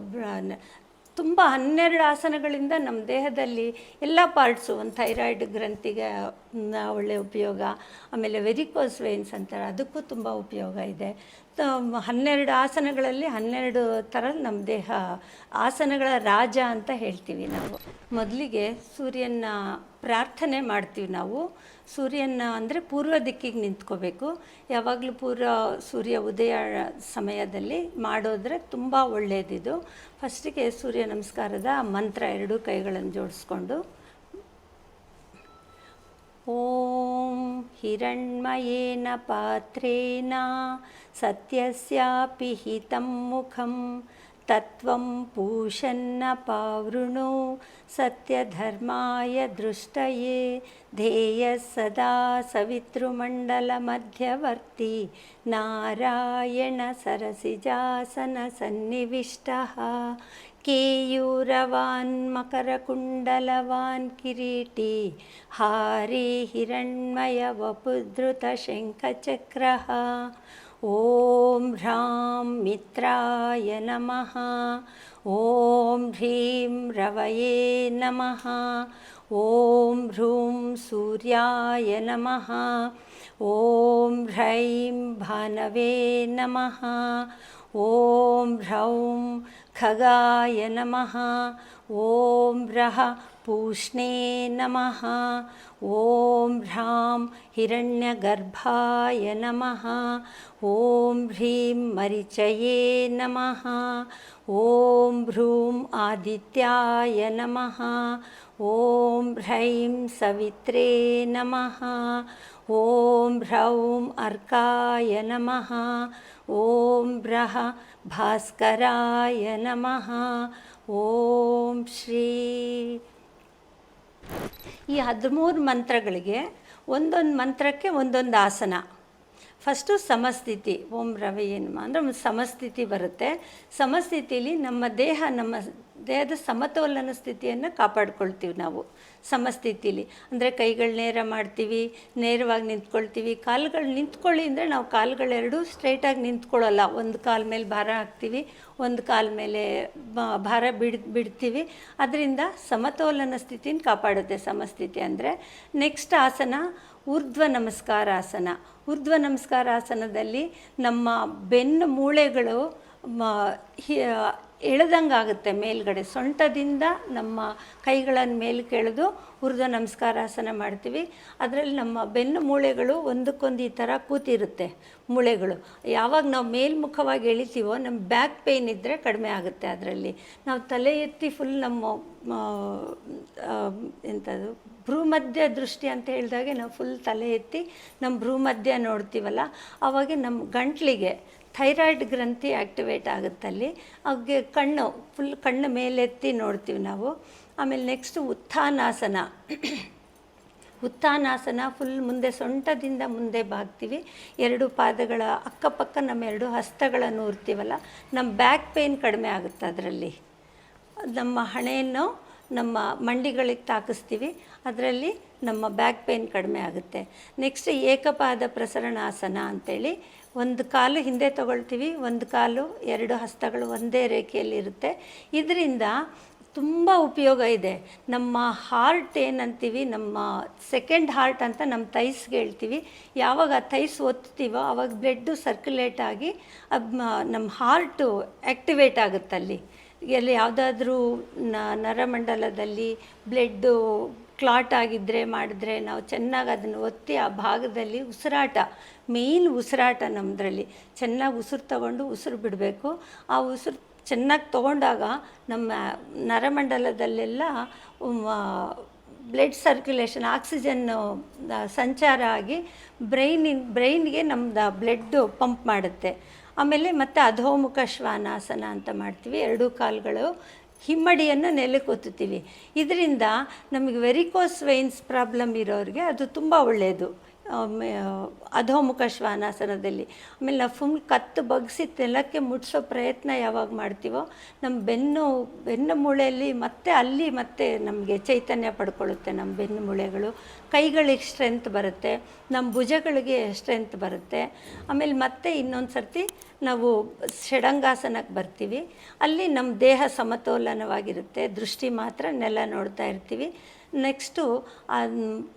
S2: ತುಂಬ ಹನ್ನೆರಡು ಆಸನಗಳಿಂದ ನಮ್ಮ ದೇಹದಲ್ಲಿ ಎಲ್ಲ ಪಾರ್ಟ್ಸು ಒಂದು ಥೈರಾಯ್ಡ್ ಗ್ರಂಥಿಗೆ ಒಳ್ಳೆಯ ಒಳ್ಳೆ ಉಪಯೋಗ, ಆಮೇಲೆ ವೆರಿಕೋಸ್ ವೇನ್ಸ್ ಅಂತಾರೆ ಅದಕ್ಕೂ ತುಂಬ ಉಪಯೋಗ ಇದೆ. ಹನ್ನೆರಡು ಆಸನಗಳಲ್ಲಿ ಹನ್ನೆರಡು ಥರ ನಮ್ಮ ದೇಹ, ಆಸನಗಳ ರಾಜ ಅಂತ ಹೇಳ್ತೀವಿ ನಾವು. ಮೊದಲಿಗೆ ಸೂರ್ಯನ ಪ್ರಾರ್ಥನೆ ಮಾಡ್ತೀವಿ ನಾವು. ಸೂರ್ಯನ ಅಂದರೆ ಪೂರ್ವ ದಿಕ್ಕಿಗೆ ನಿಂತ್ಕೋಬೇಕು. ಯಾವಾಗಲೂ ಪೂರ್ವ ಸೂರ್ಯ ಉದಯ ಸಮಯದಲ್ಲಿ ಮಾಡೋದ್ರೆ ತುಂಬ ಒಳ್ಳೆಯದಿದು ಫಸ್ಟಿಗೆ ಸೂರ್ಯ ನಮಸ್ಕಾರದ ಮಂತ್ರ ಎರಡೂ ಕೈಗಳನ್ನು ಜೋಡಿಸ್ಕೊಂಡು. ಓಂ ಹಿರಣ್ಮಯೇನ ಪಾತ್ರೇನ ಸತ್ಯಸ್ಯಾಪಿ ಹಿತಂ ಮುಖಂ తత్వం పూషన్న పావృణో సత్యధర్మాయ దృష్టయే ధ్యేయ సదా సవితృమండలమధ్యవర్తి నారాయణ సరసిజాసన సన్నివిష్ట కేయూరవాన్ మకరకుండలవాన్ కిరీటి హారి హిరణ్మయ వపుధృత శంఖచక్ర ఓం హ్రాం మిత్రాయ నమ. ఓం హ్రీం రవయే నమ. ఓం హ్రూం సూర్యాయ నమ. ఓం హ్రైం భానవే నమ. ఓం హ్రౌం ఖగాయ నమ. ఓం హ్రహ पूष्णे नमः। ॐ ह्रां हिरण्यगर्भाय नमः। ॐ ह्रीं मरिचये नमः। ॐ भ्रूं आदित्याय नमः। ॐ ह्रैं सवित्रे नमः। ॐ ह्रौं अर्काय नमः। ॐ ह्रः भास्कराय नमः। ॐ ಶ್ರೀ ಈ ಹದಿಮೂರು ಮಂತ್ರಗಳಿಗೆ ಒಂದೊಂದು ಮಂತ್ರಕ್ಕೆ ಒಂದೊಂದು ಆಸನ. ಫಸ್ಟು ಸಮಸ್ಥಿತಿ, ಓಂ ರವಿ ಏನಮ್ಮ ಅಂದರೆ ಒಂದು ಸಮಸ್ಥಿತಿ ಬರುತ್ತೆ. ಸಮಸ್ಥಿತಿಲಿ ನಮ್ಮ ದೇಹ, ನಮ್ಮ ದೇಹದ ಸಮತೋಲನ ಸ್ಥಿತಿಯನ್ನು ಕಾಪಾಡ್ಕೊಳ್ತೀವಿ ನಾವು ಸಮಸ್ಥಿತಿಲಿ. ಅಂದರೆ ಕೈಗಳು ನೇರ ಮಾಡ್ತೀವಿ, ನೇರವಾಗಿ ನಿಂತ್ಕೊಳ್ತೀವಿ. ಕಾಲುಗಳು ನಿಂತ್ಕೊಳ್ಳಿ ಅಂದರೆ ನಾವು ಕಾಲುಗಳೆರಡು ಸ್ಟ್ರೈಟಾಗಿ ನಿಂತ್ಕೊಳ್ಳಲ್ಲ. ಒಂದು ಕಾಲ ಮೇಲೆ ಭಾರ ಹಾಕ್ತೀವಿ, ಒಂದು ಕಾಲ ಮೇಲೆ ಭಾರ ಬಿಡ್, ಬಿಡ್ತೀವಿ. ಅದರಿಂದ ಸಮತೋಲನ ಸ್ಥಿತಿನ ಕಾಪಾಡುತ್ತೆ ಸಮಸ್ಥಿತಿ ಅಂದರೆ. ನೆಕ್ಸ್ಟ್ ಆಸನ ಊರ್ಧ್ವ ನಮಸ್ಕಾರಾಸನ. ಊರ್ಧ್ವ ನಮಸ್ಕಾರ ಆಸನದಲ್ಲಿ ನಮ್ಮ ಬೆನ್ನು ಮೂಳೆಗಳು ಎಳೆದಂಗಾಗುತ್ತೆ ಮೇಲ್ಗಡೆ. ಸೊಂಟದಿಂದ ನಮ್ಮ ಕೈಗಳನ್ನು ಮೇಲೆ ಕೆಳೆದು ಊರ್ಧ್ವ ನಮಸ್ಕಾರಾಸನ ಮಾಡ್ತೀವಿ. ಅದರಲ್ಲಿ ನಮ್ಮ ಬೆನ್ನು ಮೂಳೆಗಳು ಒಂದಕ್ಕೊಂದು ಈ ಥರ ಕೂತಿರುತ್ತೆ ಮೂಳೆಗಳು. ಯಾವಾಗ ನಾವು ಮೇಲ್ಮುಖವಾಗಿ ಎಳಿತೀವೋ, ನಮ್ಮ ಬ್ಯಾಕ್ ಪೇಯ್ನ್ ಇದ್ದರೆ ಕಡಿಮೆ ಆಗುತ್ತೆ ಅದರಲ್ಲಿ. ನಾವು ತಲೆ ಎತ್ತಿ ಫುಲ್ ನಮ್ಮ ಎಂಥದ್ದು ಭ್ರೂಮಧ್ಯ ದೃಷ್ಟಿ ಅಂತ ಹೇಳಿದಾಗೆ ನಾವು ಫುಲ್ ತಲೆ ಎತ್ತಿ ನಮ್ಮ ಭ್ರೂಮಧ್ಯ ನೋಡ್ತೀವಲ್ಲ ಆವಾಗ ನಮ್ಮ ಗಂಟ್ಲಿಗೆ ಥೈರಾಯ್ಡ್ ಗ್ರಂಥಿ ಆ್ಯಕ್ಟಿವೇಟ್ ಆಗುತ್ತಲ್ಲಿ ಹಾಗೆ ಕಣ್ಣು ಫುಲ್ ಕಣ್ಣು ಮೇಲೆತ್ತಿ ನೋಡ್ತೀವಿ ನಾವು. ಆಮೇಲೆ ನೆಕ್ಸ್ಟು ಉತ್ಥಾನಾಸನ. ಉತ್ಥಾನಾಸನ ಫುಲ್ ಮುಂದೆ ಸೊಂಟದಿಂದ ಮುಂದೆ ಬಾಗ್ತೀವಿ. ಎರಡು ಪಾದಗಳ ಅಕ್ಕಪಕ್ಕ ನಮ್ಮ ಎರಡು ಹಸ್ತಗಳನ್ನು ಊರ್ತೀವಲ್ಲ ನಮ್ಮ ಬ್ಯಾಕ್ ಪೇಯ್ನ್ ಕಡಿಮೆ ಆಗುತ್ತೆ ಅದರಲ್ಲಿ. ನಮ್ಮ ಹಣೆಯನ್ನು ನಮ್ಮ ಮಂಡಿಗಳಿಗೆ ತಾಕಿಸ್ತೀವಿ. ಅದರಲ್ಲಿ ನಮ್ಮ ಬ್ಯಾಕ್ ಪೇನ್ ಕಡಿಮೆ ಆಗುತ್ತೆ. ನೆಕ್ಸ್ಟ್ ಏಕಪಾದ ಪ್ರಸರಣಾಸನ ಅಂತೇಳಿ ಒಂದು ಕಾಲು ಹಿಂದೆ ತಗೊಳ್ತೀವಿ, ಒಂದು ಕಾಲು ಎರಡು ಹಸ್ತಗಳು ಒಂದೇ ರೇಖೆಯಲ್ಲಿರುತ್ತೆ. ಇದರಿಂದ ತುಂಬ ಉಪಯೋಗ ಇದೆ. ನಮ್ಮ ಹಾರ್ಟ್ ಏನಂತೀವಿ, ನಮ್ಮ ಸೆಕೆಂಡ್ ಹಾರ್ಟ್ ಅಂತ ನಮ್ಮ ತೈಸ್ಗೆ ಹೇಳ್ತೀವಿ. ಯಾವಾಗ ಆ ತೈಸ್ ಒತ್ತೀವೋ ಆವಾಗ ಬ್ಲಡ್ಡು ಸರ್ಕ್ಯುಲೇಟ್ ಆಗಿ ನಮ್ಮ ಹಾರ್ಟು ಆ್ಯಕ್ಟಿವೇಟ್ ಆಗುತ್ತಲ್ಲಿ. ಎಲ್ಲಿ ಯಾವುದಾದ್ರೂ ನರಮಂಡಲದಲ್ಲಿ ಬ್ಲಡ್ಡು ಕ್ಲಾಟ್ ಆಗಿದ್ದರೆ ಮಾಡಿದ್ರೆ ನಾವು ಚೆನ್ನಾಗಿ ಅದನ್ನು ಒತ್ತಿ ಆ ಭಾಗದಲ್ಲಿ ಉಸಿರಾಟ, ಮೇಯ್ನ್ ಉಸಿರಾಟ ನಮ್ಮದ್ರಲ್ಲಿ ಚೆನ್ನಾಗಿ ಉಸಿರು ತಗೊಂಡು ಉಸಿರು ಬಿಡಬೇಕು. ಆ ಉಸಿರು ಚೆನ್ನಾಗಿ ತಗೊಂಡಾಗ ನಮ್ಮ ನರಮಂಡಲದಲ್ಲೆಲ್ಲ ಬ್ಲಡ್ ಸರ್ಕ್ಯುಲೇಷನ್, ಆಕ್ಸಿಜನ್ ಸಂಚಾರ ಆಗಿ ಬ್ರೈನಿನ, ಬ್ರೈನ್ಗೆ ನಮ್ದು ಬ್ಲಡ್ಡು ಪಂಪ್ ಮಾಡುತ್ತೆ. ಆಮೇಲೆ ಮತ್ತೆ ಅಧೋಮುಖ ಶ್ವಾನಾಸನ ಅಂತ ಮಾಡ್ತೀವಿ. ಎರಡೂ ಕಾಲುಗಳು ಹಿಮ್ಮಡಿಯನ್ನು ನೆಲಕ್ಕೆ ಒತ್ತುತ್ತೀವಿ ಇದರಿಂದ ನಮಗೆ ವೆರಿಕೋಸ್ ವೈನ್ಸ್ ಪ್ರಾಬ್ಲಮ್ ಇರೋರಿಗೆ ಅದು ತುಂಬ ಒಳ್ಳೆಯದು ಅಧೋಮುಖ ಶ್ವಾನಾಸನದಲ್ಲಿ. ಆಮೇಲೆ ನಾವು ಫುಲ್ ಕತ್ತು ಬಗ್ಸಿ ನೆಲಕ್ಕೆ ಮುಟ್ಸೋ ಪ್ರಯತ್ನ ಯಾವಾಗ ಮಾಡ್ತೀವೋ ನಮ್ಮ ಬೆನ್ನು ಬೆನ್ನು ಮೂಳೆಯಲ್ಲಿ ಮತ್ತೆ ಅಲ್ಲಿ ಮತ್ತೆ ನಮಗೆ ಚೈತನ್ಯ ಪಡ್ಕೊಳ್ಳುತ್ತೆ ನಮ್ಮ ಬೆನ್ನು ಮೂಳೆಗಳು. ಕೈಗಳಿಗೆ ಸ್ಟ್ರೆಂತ್ ಬರುತ್ತೆ ನಮ್ಮ ಭುಜಗಳಿಗೆ ಸ್ಟ್ರೆಂತ್ ಬರುತ್ತೆ. ಆಮೇಲೆ ಮತ್ತೆ ಇನ್ನೊಂದು ಸರ್ತಿ ನಾವು ಷಡಂಗಾಸನಕ್ಕೆ ಬರ್ತೀವಿ. ಅಲ್ಲಿ ನಮ್ಮ ದೇಹ ಸಮತೋಲನವಾಗಿರುತ್ತೆ, ದೃಷ್ಟಿ ಮಾತ್ರ ನೆಲ ನೋಡ್ತಾ ಇರ್ತೀವಿ. ನೆಕ್ಸ್ಟು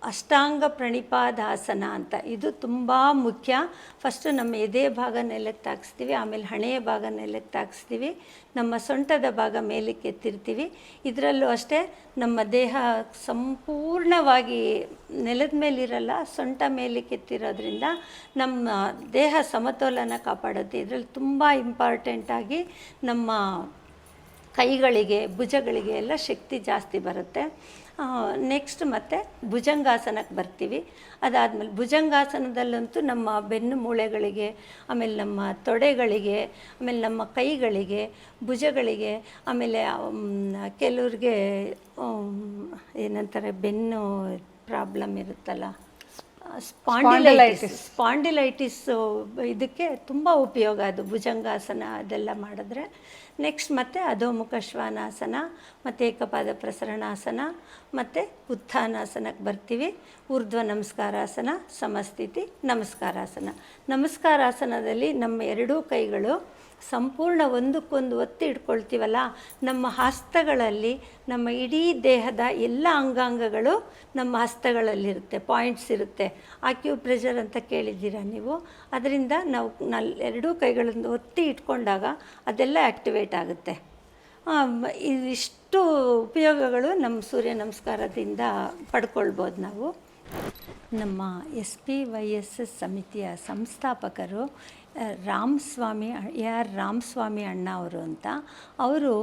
S2: ಅಷ್ಟಾಂಗ ಪ್ರಣಿಪಾದಾಸನ ಅಂತ. ಇದು ತುಂಬ ಮುಖ್ಯ. ಫಸ್ಟು ನಮ್ಮ ಎದೆ ಭಾಗ ನೆಲಕ್ಕೆ ತಾಗಿಸ್ತೀವಿ ಆಮೇಲೆ ಹಣೆಯ ಭಾಗ ನೆಲಕ್ಕೆ ತಾಗಿಸ್ತೀವಿ ನಮ್ಮ ಸೊಂಟದ ಭಾಗ ಮೇಲಕ್ಕೆ ಎತ್ತಿರ್ತೀವಿ. ಇದರಲ್ಲೂ ಅಷ್ಟೇ ನಮ್ಮ ದೇಹ ಸಂಪೂರ್ಣವಾಗಿ ನೆಲದ ಮೇಲಿರಲ್ಲ, ಸೊಂಟ ಮೇಲಕ್ಕೆ ಎತ್ತಿರೋದ್ರಿಂದ ನಮ್ಮ ದೇಹ ಸಮತೋಲನ ಕಾಪಾಡುತ್ತೆ. ಇದರಲ್ಲಿ ತುಂಬ ಇಂಪಾರ್ಟೆಂಟಾಗಿ ನಮ್ಮ ಕೈಗಳಿಗೆ, ಭುಜಗಳಿಗೆ ಎಲ್ಲ ಶಕ್ತಿ ಜಾಸ್ತಿ ಬರುತ್ತೆ. ನೆಕ್ಸ್ಟ್ ಮತ್ತೆ ಭುಜಂಗಾಸನಕ್ಕೆ ಬರ್ತೀವಿ. ಅದಾದಮೇಲೆ ಭುಜಂಗಾಸನದಲ್ಲಂತೂ ನಮ್ಮ ಬೆನ್ನು ಮೂಳೆಗಳಿಗೆ, ಆಮೇಲೆ ನಮ್ಮ ತೊಡೆಗಳಿಗೆ, ಆಮೇಲೆ ನಮ್ಮ ಕೈಗಳಿಗೆ, ಭುಜಗಳಿಗೆ, ಆಮೇಲೆ ಕೆಲವ್ರಿಗೆ ಏನಂತಾರೆ, ಬೆನ್ನು ಪ್ರಾಬ್ಲಮ್ ಇರುತ್ತಲ್ಲ. ಸ್ಪಾಂಡಿಲೈಟಿಸ್. ಸ್ಪಾಂಡಿಲೈಟಿಸ್. ಇದಕ್ಕೆ ತುಂಬ ಉಪಯೋಗ ಅದು ಭುಜಂಗಾಸನ ಅದೆಲ್ಲ ಮಾಡಿದ್ರೆ. ನೆಕ್ಸ್ಟ್ ಮತ್ತೆ ಅಧೋಮುಖ ಶ್ವಾನಾಸನ ಮತ್ತು ಏಕಪಾದ ಪ್ರಸರಣಾಸನ, ಮತ್ತು ಉತ್ಥಾನಾಸನಕ್ಕೆ ಬರ್ತೀವಿ. ಊರ್ಧ್ವ ನಮಸ್ಕಾರಾಸನ, ಸಮಸ್ಥಿತಿ ನಮಸ್ಕಾರಾಸನ. ನಮಸ್ಕಾರಾಸನದಲ್ಲಿ ನಮ್ಮ ಎರಡೂ ಕೈಗಳು ಸಂಪೂರ್ಣ ಒಂದಕ್ಕೊಂದು ಒತ್ತಿ ಇಟ್ಕೊಳ್ತೀವಲ್ಲ, ನಮ್ಮ ಹಸ್ತಗಳಲ್ಲಿ, ನಮ್ಮ ಇಡೀ ದೇಹದ ಎಲ್ಲ ಅಂಗಾಂಗಗಳು ನಮ್ಮ ಹಸ್ತಗಳಲ್ಲಿರುತ್ತೆ, ಪಾಯಿಂಟ್ಸ್ ಇರುತ್ತೆ. ಆಕ್ಯುಪ್ರೆಷರ್ ಅಂತ ಕೇಳಿದ್ದೀರಾ ನೀವು? ಅದರಿಂದ ನಾವು ನಲ್, ಎರಡೂ ಕೈಗಳನ್ನು ಒತ್ತಿ ಇಟ್ಕೊಂಡಾಗ ಅದೆಲ್ಲ ಆ್ಯಕ್ಟಿವೇಟ್ ಆಗುತ್ತೆ. ಇಷ್ಟು ಉಪಯೋಗಗಳು ನಮ್ಮ ಸೂರ್ಯ ನಮಸ್ಕಾರದಿಂದ ಪಡ್ಕೊಳ್ಬೋದು ನಾವು. ನಮ್ಮ S P Y S S ಸಮಿತಿಯ ಸಂಸ್ಥಾಪಕರು ರಾಮಸ್ವಾಮಿ, ಎ ಆರ್ ರಾಮಸ್ವಾಮಿ ಅಣ್ಣ ಅವರು ಅಂತ. ಅವರು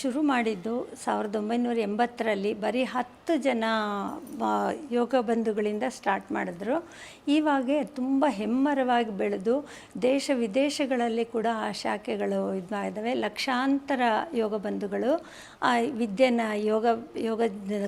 S2: ಶುರು ಮಾಡಿದ್ದು ಸಾವಿರದ ಒಂಬೈನೂರ ಎಂಬತ್ತರಲ್ಲಿ ಬರೀ ಹತ್ತು ಜನ ಯೋಗ ಬಂಧುಗಳಿಂದ ಸ್ಟಾರ್ಟ್ ಮಾಡಿದ್ರು. ಇವಾಗೆ ತುಂಬ ಹೆಮ್ಮರವಾಗಿ ಬೆಳೆದು ದೇಶ ವಿದೇಶಗಳಲ್ಲಿ ಕೂಡ ಆ ಶಾಖೆಗಳು ಇದಾವೆ ಲಕ್ಷಾಂತರ ಯೋಗ ಬಂಧುಗಳು, ಆ, ವಿದ್ಯೆನ ಯೋಗ ಯೋಗ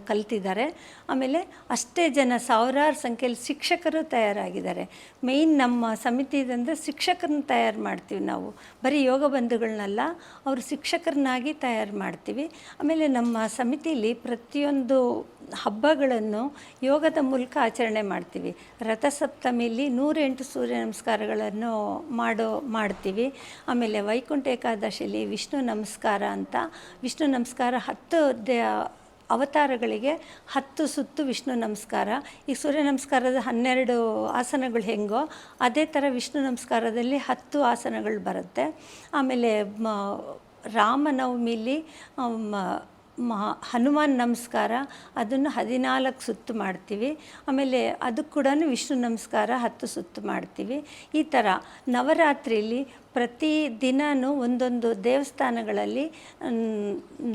S2: ಕಲ್ತಿದ್ದಾರೆ. ಆಮೇಲೆ ಅಷ್ಟೇ ಜನ ಸಾವಿರಾರು ಸಂಖ್ಯೆಯಲ್ಲಿ ಶಿಕ್ಷಕರು ತಯಾರಾಗಿದ್ದಾರೆ. ಮೇಯ್ನ್ ನಮ್ಮ ಸಮಿತಿಯಿಂದ ಶಿಕ್ಷಕರನ್ನ ತಯಾರು ಮಾಡ್ತೀವಿ ನಾವು. ಬರೀ ಯೋಗ ಬಂಧುಗಳನ್ನೆಲ್ಲ, ಅವರು ಶಿಕ್ಷಕರನ್ನಾಗಿ ತಯಾರು ಮಾಡ್ತೀವಿ. ಆಮೇಲೆ ನಮ್ಮ ಸಮಿತಿಲಿ ಪ್ರತಿಯೊಂದು ಹಬ್ಬಗಳನ್ನು ಯೋಗದ ಮೂಲಕ ಆಚರಣೆ ಮಾಡ್ತೀವಿ. ರಥಸಪ್ತಮಿಲಿ ನೂರೆಂಟು ಸೂರ್ಯ ನಮಸ್ಕಾರಗಳನ್ನು ಮಾಡೋ, ಮಾಡ್ತೀವಿ. ಆಮೇಲೆ ವೈಕುಂಠ ಏಕಾದಶಿಲಿ ವಿಷ್ಣು ನಮಸ್ಕಾರ ಅಂತ. ವಿಷ್ಣು ನಮಸ್ಕಾರ ಹತ್ತು ದೇ, ಅವತಾರಗಳಿಗೆ ಹತ್ತು ಸುತ್ತು ವಿಷ್ಣು ನಮಸ್ಕಾರ. ಈ ಸೂರ್ಯ ನಮಸ್ಕಾರದ ಹನ್ನೆರಡು ಆಸನಗಳು ಹೆಂಗೋ, ಅದೇ ಥರ ವಿಷ್ಣು ನಮಸ್ಕಾರದಲ್ಲಿ ಹತ್ತು ಆಸನಗಳು ಬರುತ್ತೆ. ಆಮೇಲೆ ರಾಮನವಮಿಲಿ ಮ ಮ ಹನುಮಾನ್ ನಮಸ್ಕಾರ, ಅದನ್ನು ಹದಿನಾಲ್ಕು ಸುತ್ತು ಮಾಡ್ತೀವಿ. ಆಮೇಲೆ ಅದಕ್ಕೆ ಕೂಡ ವಿಷ್ಣು ನಮಸ್ಕಾರ ಹತ್ತು ಸುತ್ತು ಮಾಡ್ತೀವಿ. ಈ ಥರ ನವರಾತ್ರಿಲಿ ಪ್ರತಿ ದಿನವೂ ಒಂದೊಂದು ದೇವಸ್ಥಾನಗಳಲ್ಲಿ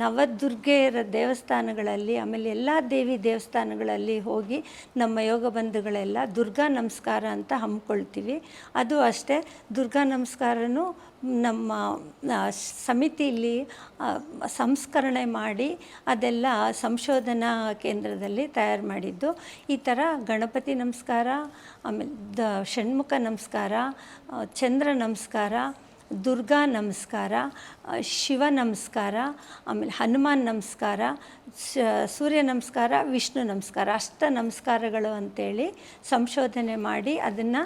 S2: ನವದುರ್ಗೆಯರ ದೇವಸ್ಥಾನಗಳಲ್ಲಿ, ಆಮೇಲೆ ಎಲ್ಲ ದೇವಿ ದೇವಸ್ಥಾನಗಳಲ್ಲಿ ಹೋಗಿ ನಮ್ಮ ಯೋಗ ಬಂಧುಗಳೆಲ್ಲ ದುರ್ಗಾ ನಮಸ್ಕಾರ ಅಂತ ಹಮ್ಮಿಕೊಳ್ತೀವಿ. ಅದು ಅಷ್ಟೇ, ದುರ್ಗಾ ನಮಸ್ಕಾರನೂ ನಮ್ಮ ಸಮಿತಿಯಲ್ಲಿ ಸಂಸ್ಕರಣೆ ಮಾಡಿ ಅದೆಲ್ಲ ಸಂಶೋಧನಾ ಕೇಂದ್ರದಲ್ಲಿ ತಯಾರು ಮಾಡಿದ್ದು. ಈ ಥರ ಗಣಪತಿ ನಮಸ್ಕಾರ, ಆಮೇಲೆ ದ, ಷಣ್ಮುಖ ನಮಸ್ಕಾರ ಚಂದ್ರ ನಮಸ್ಕಾರ ದುರ್ಗಾ ನಮಸ್ಕಾರ ಶಿವ ನಮಸ್ಕಾರ ಆಮೇಲೆ ಹನುಮಾನ್ ನಮಸ್ಕಾರ ಸೂರ್ಯ ನಮಸ್ಕಾರ, ವಿಷ್ಣು ನಮಸ್ಕಾರ, ಅಷ್ಟ ನಮಸ್ಕಾರಗಳು ಅಂತೇಳಿ ಸಂಶೋಧನೆ ಮಾಡಿ ಅದನ್ನು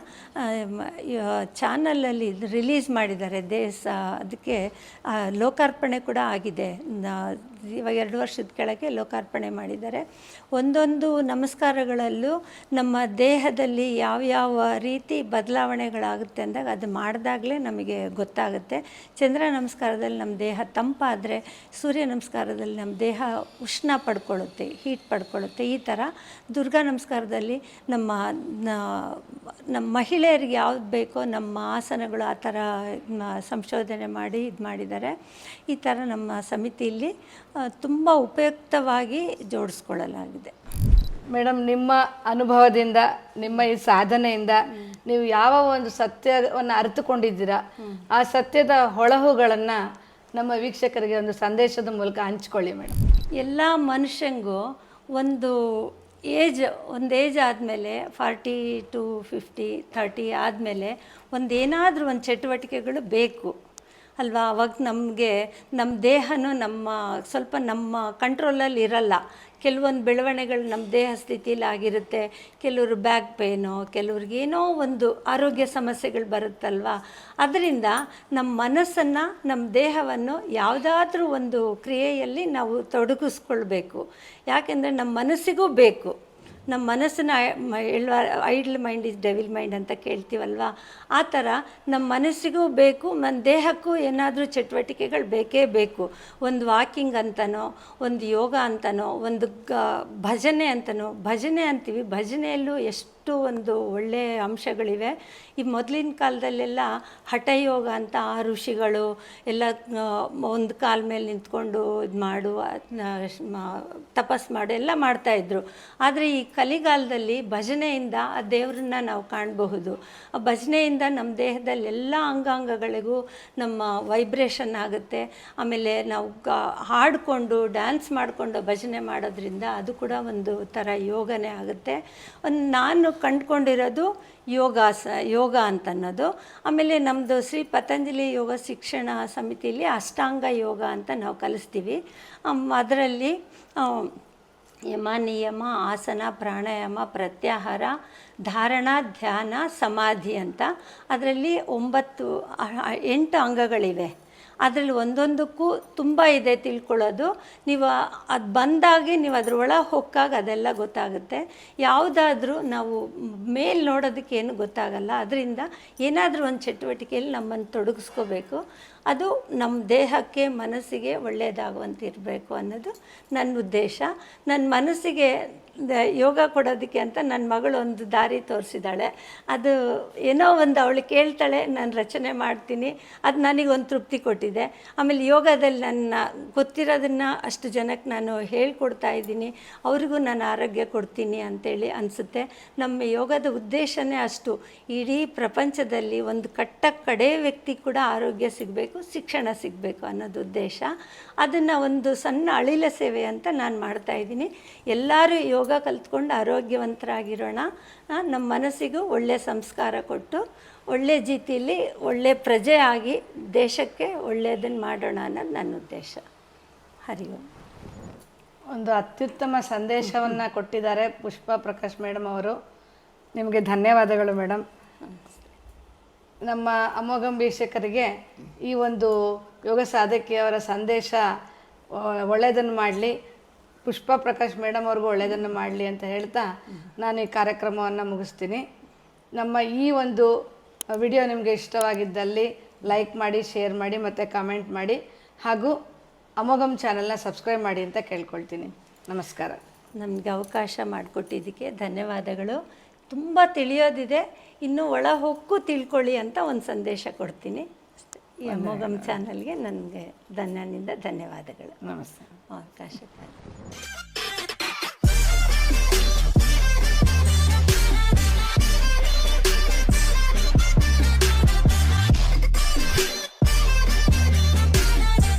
S2: ಚಾನಲಲ್ಲಿ ರಿಲೀಸ್ ಮಾಡಿದ್ದಾರೆ. ದೇಶ ಅದಕ್ಕೆ ಲೋಕಾರ್ಪಣೆ ಕೂಡ ಆಗಿದೆ. ಇವಾಗ ಎರಡು ವರ್ಷದ ಕೆಳಗೆ ಲೋಕಾರ್ಪಣೆ ಮಾಡಿದ್ದಾರೆ. ಒಂದೊಂದು ನಮಸ್ಕಾರಗಳಲ್ಲೂ ನಮ್ಮ ದೇಹದಲ್ಲಿ ಯಾವ್ಯಾವ ರೀತಿ ಬದಲಾವಣೆಗಳಾಗುತ್ತೆ ಅಂದಾಗ ಅದು ಮಾಡಿದಾಗಲೇ ನಮಗೆ ಗೊತ್ತಾಗುತ್ತೆ. ಚಂದ್ರ ನಮಸ್ಕಾರದಲ್ಲಿ ನಮ್ಮ ದೇಹ ತಂಪಾದರೆ ಸೂರ್ಯ ನಮಸ್ಕಾರದಲ್ಲಿ ನಮ್ಮ ದೇಹ ಉಷ್ಣ ಪಡ್ಕೊಳ್ಳುತ್ತೆ ಹೀಟ್ ಪಡ್ಕೊಳ್ಳುತ್ತೆ. ಈ ಥರ ದುರ್ಗಾ ನಮಸ್ಕಾರದಲ್ಲಿ ನಮ್ಮ ನಮ್ಮ ಮಹಿಳೆಯರಿಗೆ ಯಾವ್ದು ಬೇಕೋ ನಮ್ಮ ಆಸನಗಳು ಆ ಥರ ಸಂಶೋಧನೆ ಮಾಡಿ ಇದು ಮಾಡಿದ್ದಾರೆ. ಈ ಥರ ನಮ್ಮ ಸಮಿತಿಯಲ್ಲಿ ತುಂಬ ಉಪಯುಕ್ತವಾಗಿ ಜೋಡಿಸ್ಕೊಳ್ಳಲಾಗಿದೆ.
S1: ಮೇಡಮ್ ನಿಮ್ಮ ಅನುಭವದಿಂದ ನಿಮ್ಮ ಈ ಸಾಧನೆಯಿಂದ ನೀವು ಯಾವ ಒಂದು ಸತ್ಯವನ್ನು ಅರಿತುಕೊಂಡಿದ್ದೀರಾ? ಆ ಸತ್ಯದ ಹೊಳಹುಗಳನ್ನು ನಮ್ಮ ವೀಕ್ಷಕರಿಗೆ ಒಂದು ಸಂದೇಶದ ಮೂಲಕ ಹಂಚ್ಕೊಳ್ಳಿ ಮೇಡಮ್.
S2: ಎಲ್ಲ ಮನುಷ್ಯಂಗೂ ಒಂದು ಏಜ್ ಒಂದು ಏಜ್ ಆದಮೇಲೆ ಫಾರ್ಟಿ ಟು ಫಿಫ್ಟಿ, ಥರ್ಟಿ ಆದಮೇಲೆ ಒಂದು ಏನಾದರೂ ಒಂದು ಚಟುವಟಿಕೆಗಳು ಬೇಕು. ಅಲ್ವಾ? ಅವಾಗ ನಮಗೆ ನಮ್ಮ ದೇಹನೂ ನಮ್ಮ ಸ್ವಲ್ಪ ನಮ್ಮ ಕಂಟ್ರೋಲಲ್ಲಿ ಇರಲ್ಲ. ಕೆಲವೊಂದು ಬೆಳವಣಿಗೆಗಳು ನಮ್ಮ ದೇಹ ಸ್ಥಿತಿಯಲ್ಲಿ ಆಗಿರುತ್ತೆ. ಕೆಲವರು ಬ್ಯಾಕ್ ಪೇನು ಕೆಲವ್ರಿಗೆ ಏನೋ ಒಂದು ಆರೋಗ್ಯ ಸಮಸ್ಯೆಗಳು ಬರುತ್ತಲ್ವ? ಅದರಿಂದ ನಮ್ಮ ಮನಸ್ಸನ್ನು ನಮ್ಮ ದೇಹವನ್ನು ಯಾವುದಾದ್ರೂ ಒಂದು ಕ್ರಿಯೆಯಲ್ಲಿ ನಾವು ತೊಡಗಿಸ್ಕೊಳ್ಬೇಕು. ಯಾಕೆಂದರೆ ನಮ್ಮ ಮನಸ್ಸಿಗೂ ಬೇಕು. ನಮ್ಮ ಮನಸ್ಸನ್ನ idle mind is devil mind ಅಂತ ಕೇಳ್ತೀವಲ್ವ? ಆ ಥರ ನಮ್ಮ ಮನಸ್ಸಿಗೂ ಬೇಕು ನನ್ನ ದೇಹಕ್ಕೂ ಏನಾದರೂ ಚಟುವಟಿಕೆಗಳು ಬೇಕೇ ಬೇಕು. ಒಂದು ವಾಕಿಂಗ್ ಅಂತನೋ, ಒಂದು ಯೋಗ ಅಂತನೋ, ಒಂದು ಭಜನೆ ಅಂತನೋ, ಭಜನೆ ಅಂತೀವಿ, ಭಜನೆಯಲ್ಲೂ ಎಷ್ಟು ಒಂದು ಒಳ್ಳೆಯ ಅಂಶಗಳಿವೆ. ಈ ಮೊದಲಿನ ಕಾಲದಲ್ಲೆಲ್ಲ ಹಠಯೋಗ ಅಂತ ಆ ಋಷಿಗಳು ಎಲ್ಲ ಒಂದು ಕಾಲ ಮೇಲೆ ನಿಂತ್ಕೊಂಡು ಇದು ಮಾಡು ತಪಸ್ ಮಾಡು, ಎಲ್ಲ ಮಾಡ್ತಾಯಿದ್ರು ಆದರೆ ಈ ಕಲಿಗಾಲದಲ್ಲಿ ಭಜನೆಯಿಂದ ಆ ದೇವ್ರನ್ನ ನಾವು ಕಾಣಬಹುದು. ಆ ಭಜನೆಯಿಂದ ನಮ್ಮ ದೇಹದಲ್ಲಿ ಎಲ್ಲ ಅಂಗಾಂಗಗಳಿಗೂ ನಮ್ಮ ವೈಬ್ರೇಷನ್ ಆಗುತ್ತೆ. ಆಮೇಲೆ ನಾವು ಹಾಡಿಕೊಂಡು, ಡ್ಯಾನ್ಸ್ ಮಾಡಿಕೊಂಡು ಭಜನೆ ಮಾಡೋದ್ರಿಂದ ಅದು ಕೂಡ ಒಂದು ಥರ ಯೋಗನೇ ಆಗುತ್ತೆ. ಒಂದು ನಾನು ಕಂಡುಕೊಂಡಿರೋದು ಯೋಗಾಸ, ಯೋಗ ಅಂತ ಅನ್ನೋದು ಆಮೇಲೆ ನಮ್ಮದು ಶ್ರೀ ಪತಂಜಲಿ ಯೋಗ ಶಿಕ್ಷಣ ಸಮಿತಿಯಲ್ಲಿ ಅಷ್ಟಾಂಗ ಯೋಗ ಅಂತ ನಾವು ಕಲಿಸ್ತೀವಿ. ಅದರಲ್ಲಿ ಯಮ, ನಿಯಮ, ಆಸನ, ಪ್ರಾಣಾಯಾಮ, ಪ್ರತ್ಯಾಹಾರ, ಧಾರಣಾ, ಧ್ಯಾನ, ಸಮಾಧಿ ಅಂತ. ಅದರಲ್ಲಿ ಒಂಬತ್ತು ಎಂಟು ಅಂಗಗಳಿವೆ. ಅದರಲ್ಲಿ ಒಂದೊಂದಕ್ಕೂ ತುಂಬ ಇದೆ ತಿಳ್ಕೊಳ್ಳೋದು. ನೀವು ಅದು ಬಂದಾಗೆ ನೀವು ಅದ್ರ ಒಳ ಹೊಕ್ಕಾಗ ಅದೆಲ್ಲ ಗೊತ್ತಾಗುತ್ತೆ. ಯಾವುದಾದ್ರೂ ನಾವು ಮೇಲ್ ನೋಡೋದಕ್ಕೆ ಏನು ಗೊತ್ತಾಗಲ್ಲ. ಅದರಿಂದ ಏನಾದರೂ ಒಂದು ಚಟುವಟಿಕೆಯಲ್ಲಿ ನಮ್ಮನ್ನು ತೊಡಗಿಸ್ಕೋಬೇಕು. ಅದು ನಮ್ಮ ದೇಹಕ್ಕೆ, ಮನಸ್ಸಿಗೆ ಒಳ್ಳೆಯದಾಗುವಂತಿರಬೇಕು ಅನ್ನೋದು ನನ್ನ ಉದ್ದೇಶ. ನನ್ನ ಮನಸ್ಸಿಗೆ ಯೋಗ ಕೊಡೋದಕ್ಕೆ ಅಂತ ನನ್ನ ಮಗಳು ಒಂದು ದಾರಿ ತೋರಿಸಿದ್ದಾಳೆ ಅದು ಏನೋ ಒಂದು ಅವಳು ಕೇಳ್ತಾಳೆ, ನಾನು ರಚನೆ ಮಾಡ್ತೀನಿ, ಅದು ನನಗೆ ಒಂದು ತೃಪ್ತಿ ಕೊಟ್ಟಿದೆ. ಆಮೇಲೆ ಯೋಗದಲ್ಲಿ ನನ್ನ ಗೊತ್ತಿರೋದನ್ನು ಅಷ್ಟು ಜನಕ್ಕೆ ನಾನು ಹೇಳ್ಕೊಡ್ತಾ ಇದ್ದೀನಿ. ಅವ್ರಿಗೂ ನಾನು ಆರೋಗ್ಯ ಕೊಡ್ತೀನಿ ಅಂತೇಳಿ ಅನಿಸುತ್ತೆ. ನಮ್ಮ ಯೋಗದ ಉದ್ದೇಶನೇ ಅಷ್ಟು. ಇಡೀ ಪ್ರಪಂಚದಲ್ಲಿ ಒಂದು ಕಟ್ಟ ಕಡೆ ವ್ಯಕ್ತಿ ಕೂಡ ಆರೋಗ್ಯ ಸಿಗಬೇಕು, ಶಿಕ್ಷಣ ಸಿಗಬೇಕು ಅನ್ನೋದು ಉದ್ದೇಶ. ಅದನ್ನು ಒಂದು ಸಣ್ಣ ಅಳಿಲ ಸೇವೆ ಅಂತ ನಾನು ಮಾಡ್ತಾ ಇದ್ದೀನಿ. ಎಲ್ಲರೂ ಯೋಗ ಕಲ್ತ್ಕೊಂಡು ಆರೋಗ್ಯವಂತರಾಗಿರೋಣ. ನಮ್ಮ ಮನಸ್ಸಿಗೂ ಒಳ್ಳೆಯ ಸಂಸ್ಕಾರ ಕೊಟ್ಟು, ಒಳ್ಳೆ ರೀತಿಯಲ್ಲಿ ಒಳ್ಳೆ ಪ್ರಜೆ ಆಗಿ ದೇಶಕ್ಕೆ ಒಳ್ಳೆಯದನ್ನು ಮಾಡೋಣ ಅನ್ನೋದು ನನ್ನ ಉದ್ದೇಶ. ಹರಿ
S1: ಒಂದು ಅತ್ಯುತ್ತಮ ಸಂದೇಶವನ್ನು ಕೊಟ್ಟಿದ್ದಾರೆ ಪುಷ್ಪ ಪ್ರಕಾಶ್ ಮೇಡಮ್ ಅವರು. ನಿಮಗೆ ಧನ್ಯವಾದಗಳು ಮೇಡಮ್ ನಮ್ಮ ಅಮೋಘಂ ವೀಕ್ಷಕರಿಗೆ ಈ ಒಂದು ಯೋಗ ಸಾಧಕಿಯವರ ಸಂದೇಶ ಒಳ್ಳೆಯದನ್ನು ಮಾಡಲಿ. ಪುಷ್ಪ ಪ್ರಕಾಶ್ ಮೇಡಮ್ ಅವ್ರಿಗೂ ಒಳ್ಳೆಯದನ್ನು ಮಾಡಲಿ ಅಂತ ಹೇಳ್ತಾ ನಾನು ಈ ಕಾರ್ಯಕ್ರಮವನ್ನು ಮುಗಿಸ್ತೀನಿ. ನಮ್ಮ ಈ ಒಂದು ವಿಡಿಯೋ ನಿಮಗೆ ಇಷ್ಟವಾಗಿದ್ದಲ್ಲಿ ಲೈಕ್ ಮಾಡಿ, ಶೇರ್ ಮಾಡಿ ಮತ್ತು ಕಮೆಂಟ್ ಮಾಡಿ. ಹಾಗೂ ಅಮೋಘಮ್ ಚಾನಲ್ನ ಸಬ್ಸ್ಕ್ರೈಬ್ ಮಾಡಿ ಅಂತ ಕೇಳ್ಕೊಳ್ತೀನಿ. ನಮಸ್ಕಾರ.
S2: ನಮಗೆ ಅವಕಾಶ ಮಾಡಿಕೊಟ್ಟಿದ್ದಕ್ಕೆ ಧನ್ಯವಾದಗಳು. ತುಂಬ ತಿಳಿಯೋದಿದೆ. ಇನ್ನು ಒಳ ಹೊಕ್ಕು ತಿಳ್ಕೊಳ್ಳಿ ಅಂತ ಒಂದು ಸಂದೇಶ ಕೊಡ್ತೀನಿ. ಈ ಅಮೋಘಂ ಚಾನಲ್ಗೆ ನನಗೆ ಧನ್ಯನಿಂದ ಧನ್ಯವಾದಗಳು.
S1: ನಮಸ್ತೆ.
S2: ಅವಕಾಶಕ್ಕಾಗಿ